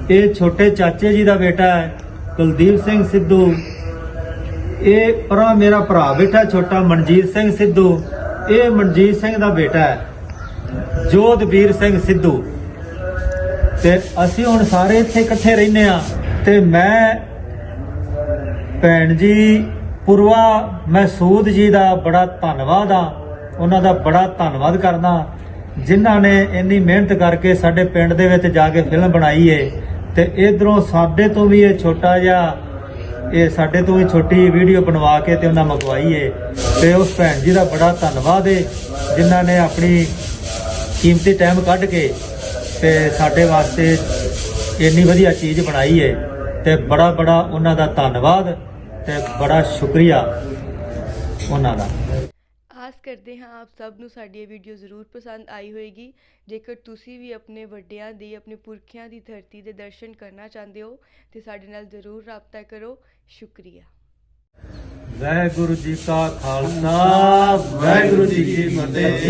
ਇਹ ਛੋਟੇ ਚਾਚੇ ਜੀ ਦਾ ਬੇਟਾ ਹੈ, ਕੁਲਦੀਪ ਸਿੰਘ ਸਿੱਧੂ। ਇਹ ਪਰਾ ਮੇਰਾ ਭਰਾ ਬੈਠਾ ਛੋਟਾ ਮਨਜੀਤ ਸਿੰਘ ਸਿੱਧੂ। ਇਹ ਮਨਜੀਤ ਸਿੰਘ ਦਾ ਬੇਟਾ ਹੈ ਜੋਧਵੀਰ ਸਿੰਘ ਸਿੱਧੂ। ਤੇ ਅਸੀਂ ਹੁਣ ਸਾਰੇ ਇੱਥੇ ਇਕੱਠੇ ਰਹਿੰਦੇ ਆ। ਤੇ ਮੈਂ ਭੈਣ ਜੀ ਪੁਰਵਾ ਮਹਿਸੂਦ ਜੀ ਦਾ ਬੜਾ ਧੰਨਵਾਦ ਆ ਉਹਨਾਂ ਦਾ ਬੜਾ ਧੰਨਵਾਦ ਕਰਦਾ ਜਿਨ੍ਹਾਂ ਨੇ ਇੰਨੀ ਮਿਹਨਤ ਕਰਕੇ ਸਾਡੇ ਪਿੰਡ ਦੇ ਵਿੱਚ ਜਾ ਕੇ ਫਿਲਮ ਬਣਾਈ ਏ ਤੇ ਇਧਰੋਂ ਸਾਡੇ ਤੋਂ ਵੀ ਇਹ ਛੋਟਾ ਜਿਹਾ, ਇਹ ਸਾਡੇ ਤੋਂ ਵੀ ਛੋਟੀ ਵੀਡੀਓ ਬਣਵਾ ਕੇ ਤੇ ਉਹਨਾਂ ਮੰਗਵਾਈ ਏ। ਤੇ ਉਸ ਭੈਣ ਜੀ ਦਾ ਬੜਾ ਧੰਨਵਾਦ ਏ, ਜਿਨ੍ਹਾਂ ਨੇ ਆਪਣੀ ਕੀਮਤੀ ਟਾਈਮ ਕੱਢ ਕੇ ਤੇ ਸਾਡੇ ਵਾਸਤੇ ਇੰਨੀ ਵਧੀਆ ਚੀਜ਼ ਬਣਾਈ ਏ। ਤੇ ਬੜਾ ਬੜਾ ਉਹਨਾਂ ਦਾ ਧੰਨਵਾਦ ਤੇ ਬੜਾ ਸ਼ੁਕਰੀਆ ਉਹਨਾਂ ਦਾ। ਆਸ ਕਰਦੇ ਹਾਂ ਆਪ ਸਭ ਨੂੰ ਸਾਡੀ ਇਹ ਵੀਡੀਓ ਜ਼ਰੂਰ ਪਸੰਦ ਆਈ ਹੋਵੇਗੀ ਜੇਕਰ ਤੁਸੀਂ ਵੀ ਆਪਣੇ ਵੱਡਿਆਂ ਦੀ ਆਪਣੇ ਪੁਰਖਿਆਂ ਦੀ ਧਰਤੀ ਦੇ ਦਰਸ਼ਨ ਕਰਨਾ ਚਾਹੁੰਦੇ ਹੋ ਤੇ ਸਾਡੇ ਨਾਲ ਜ਼ਰੂਰ ਰਾਬਤਾ ਕਰੋ। ਸ਼ੁਕਰੀਆ। ਵਾਹਿਗੁਰੂ ਜੀ ਕਾ ਖਾਲਸਾ ਵਾਹਿਗੁਰੂ ਜੀ ਕੀ ਫਤਿਹ।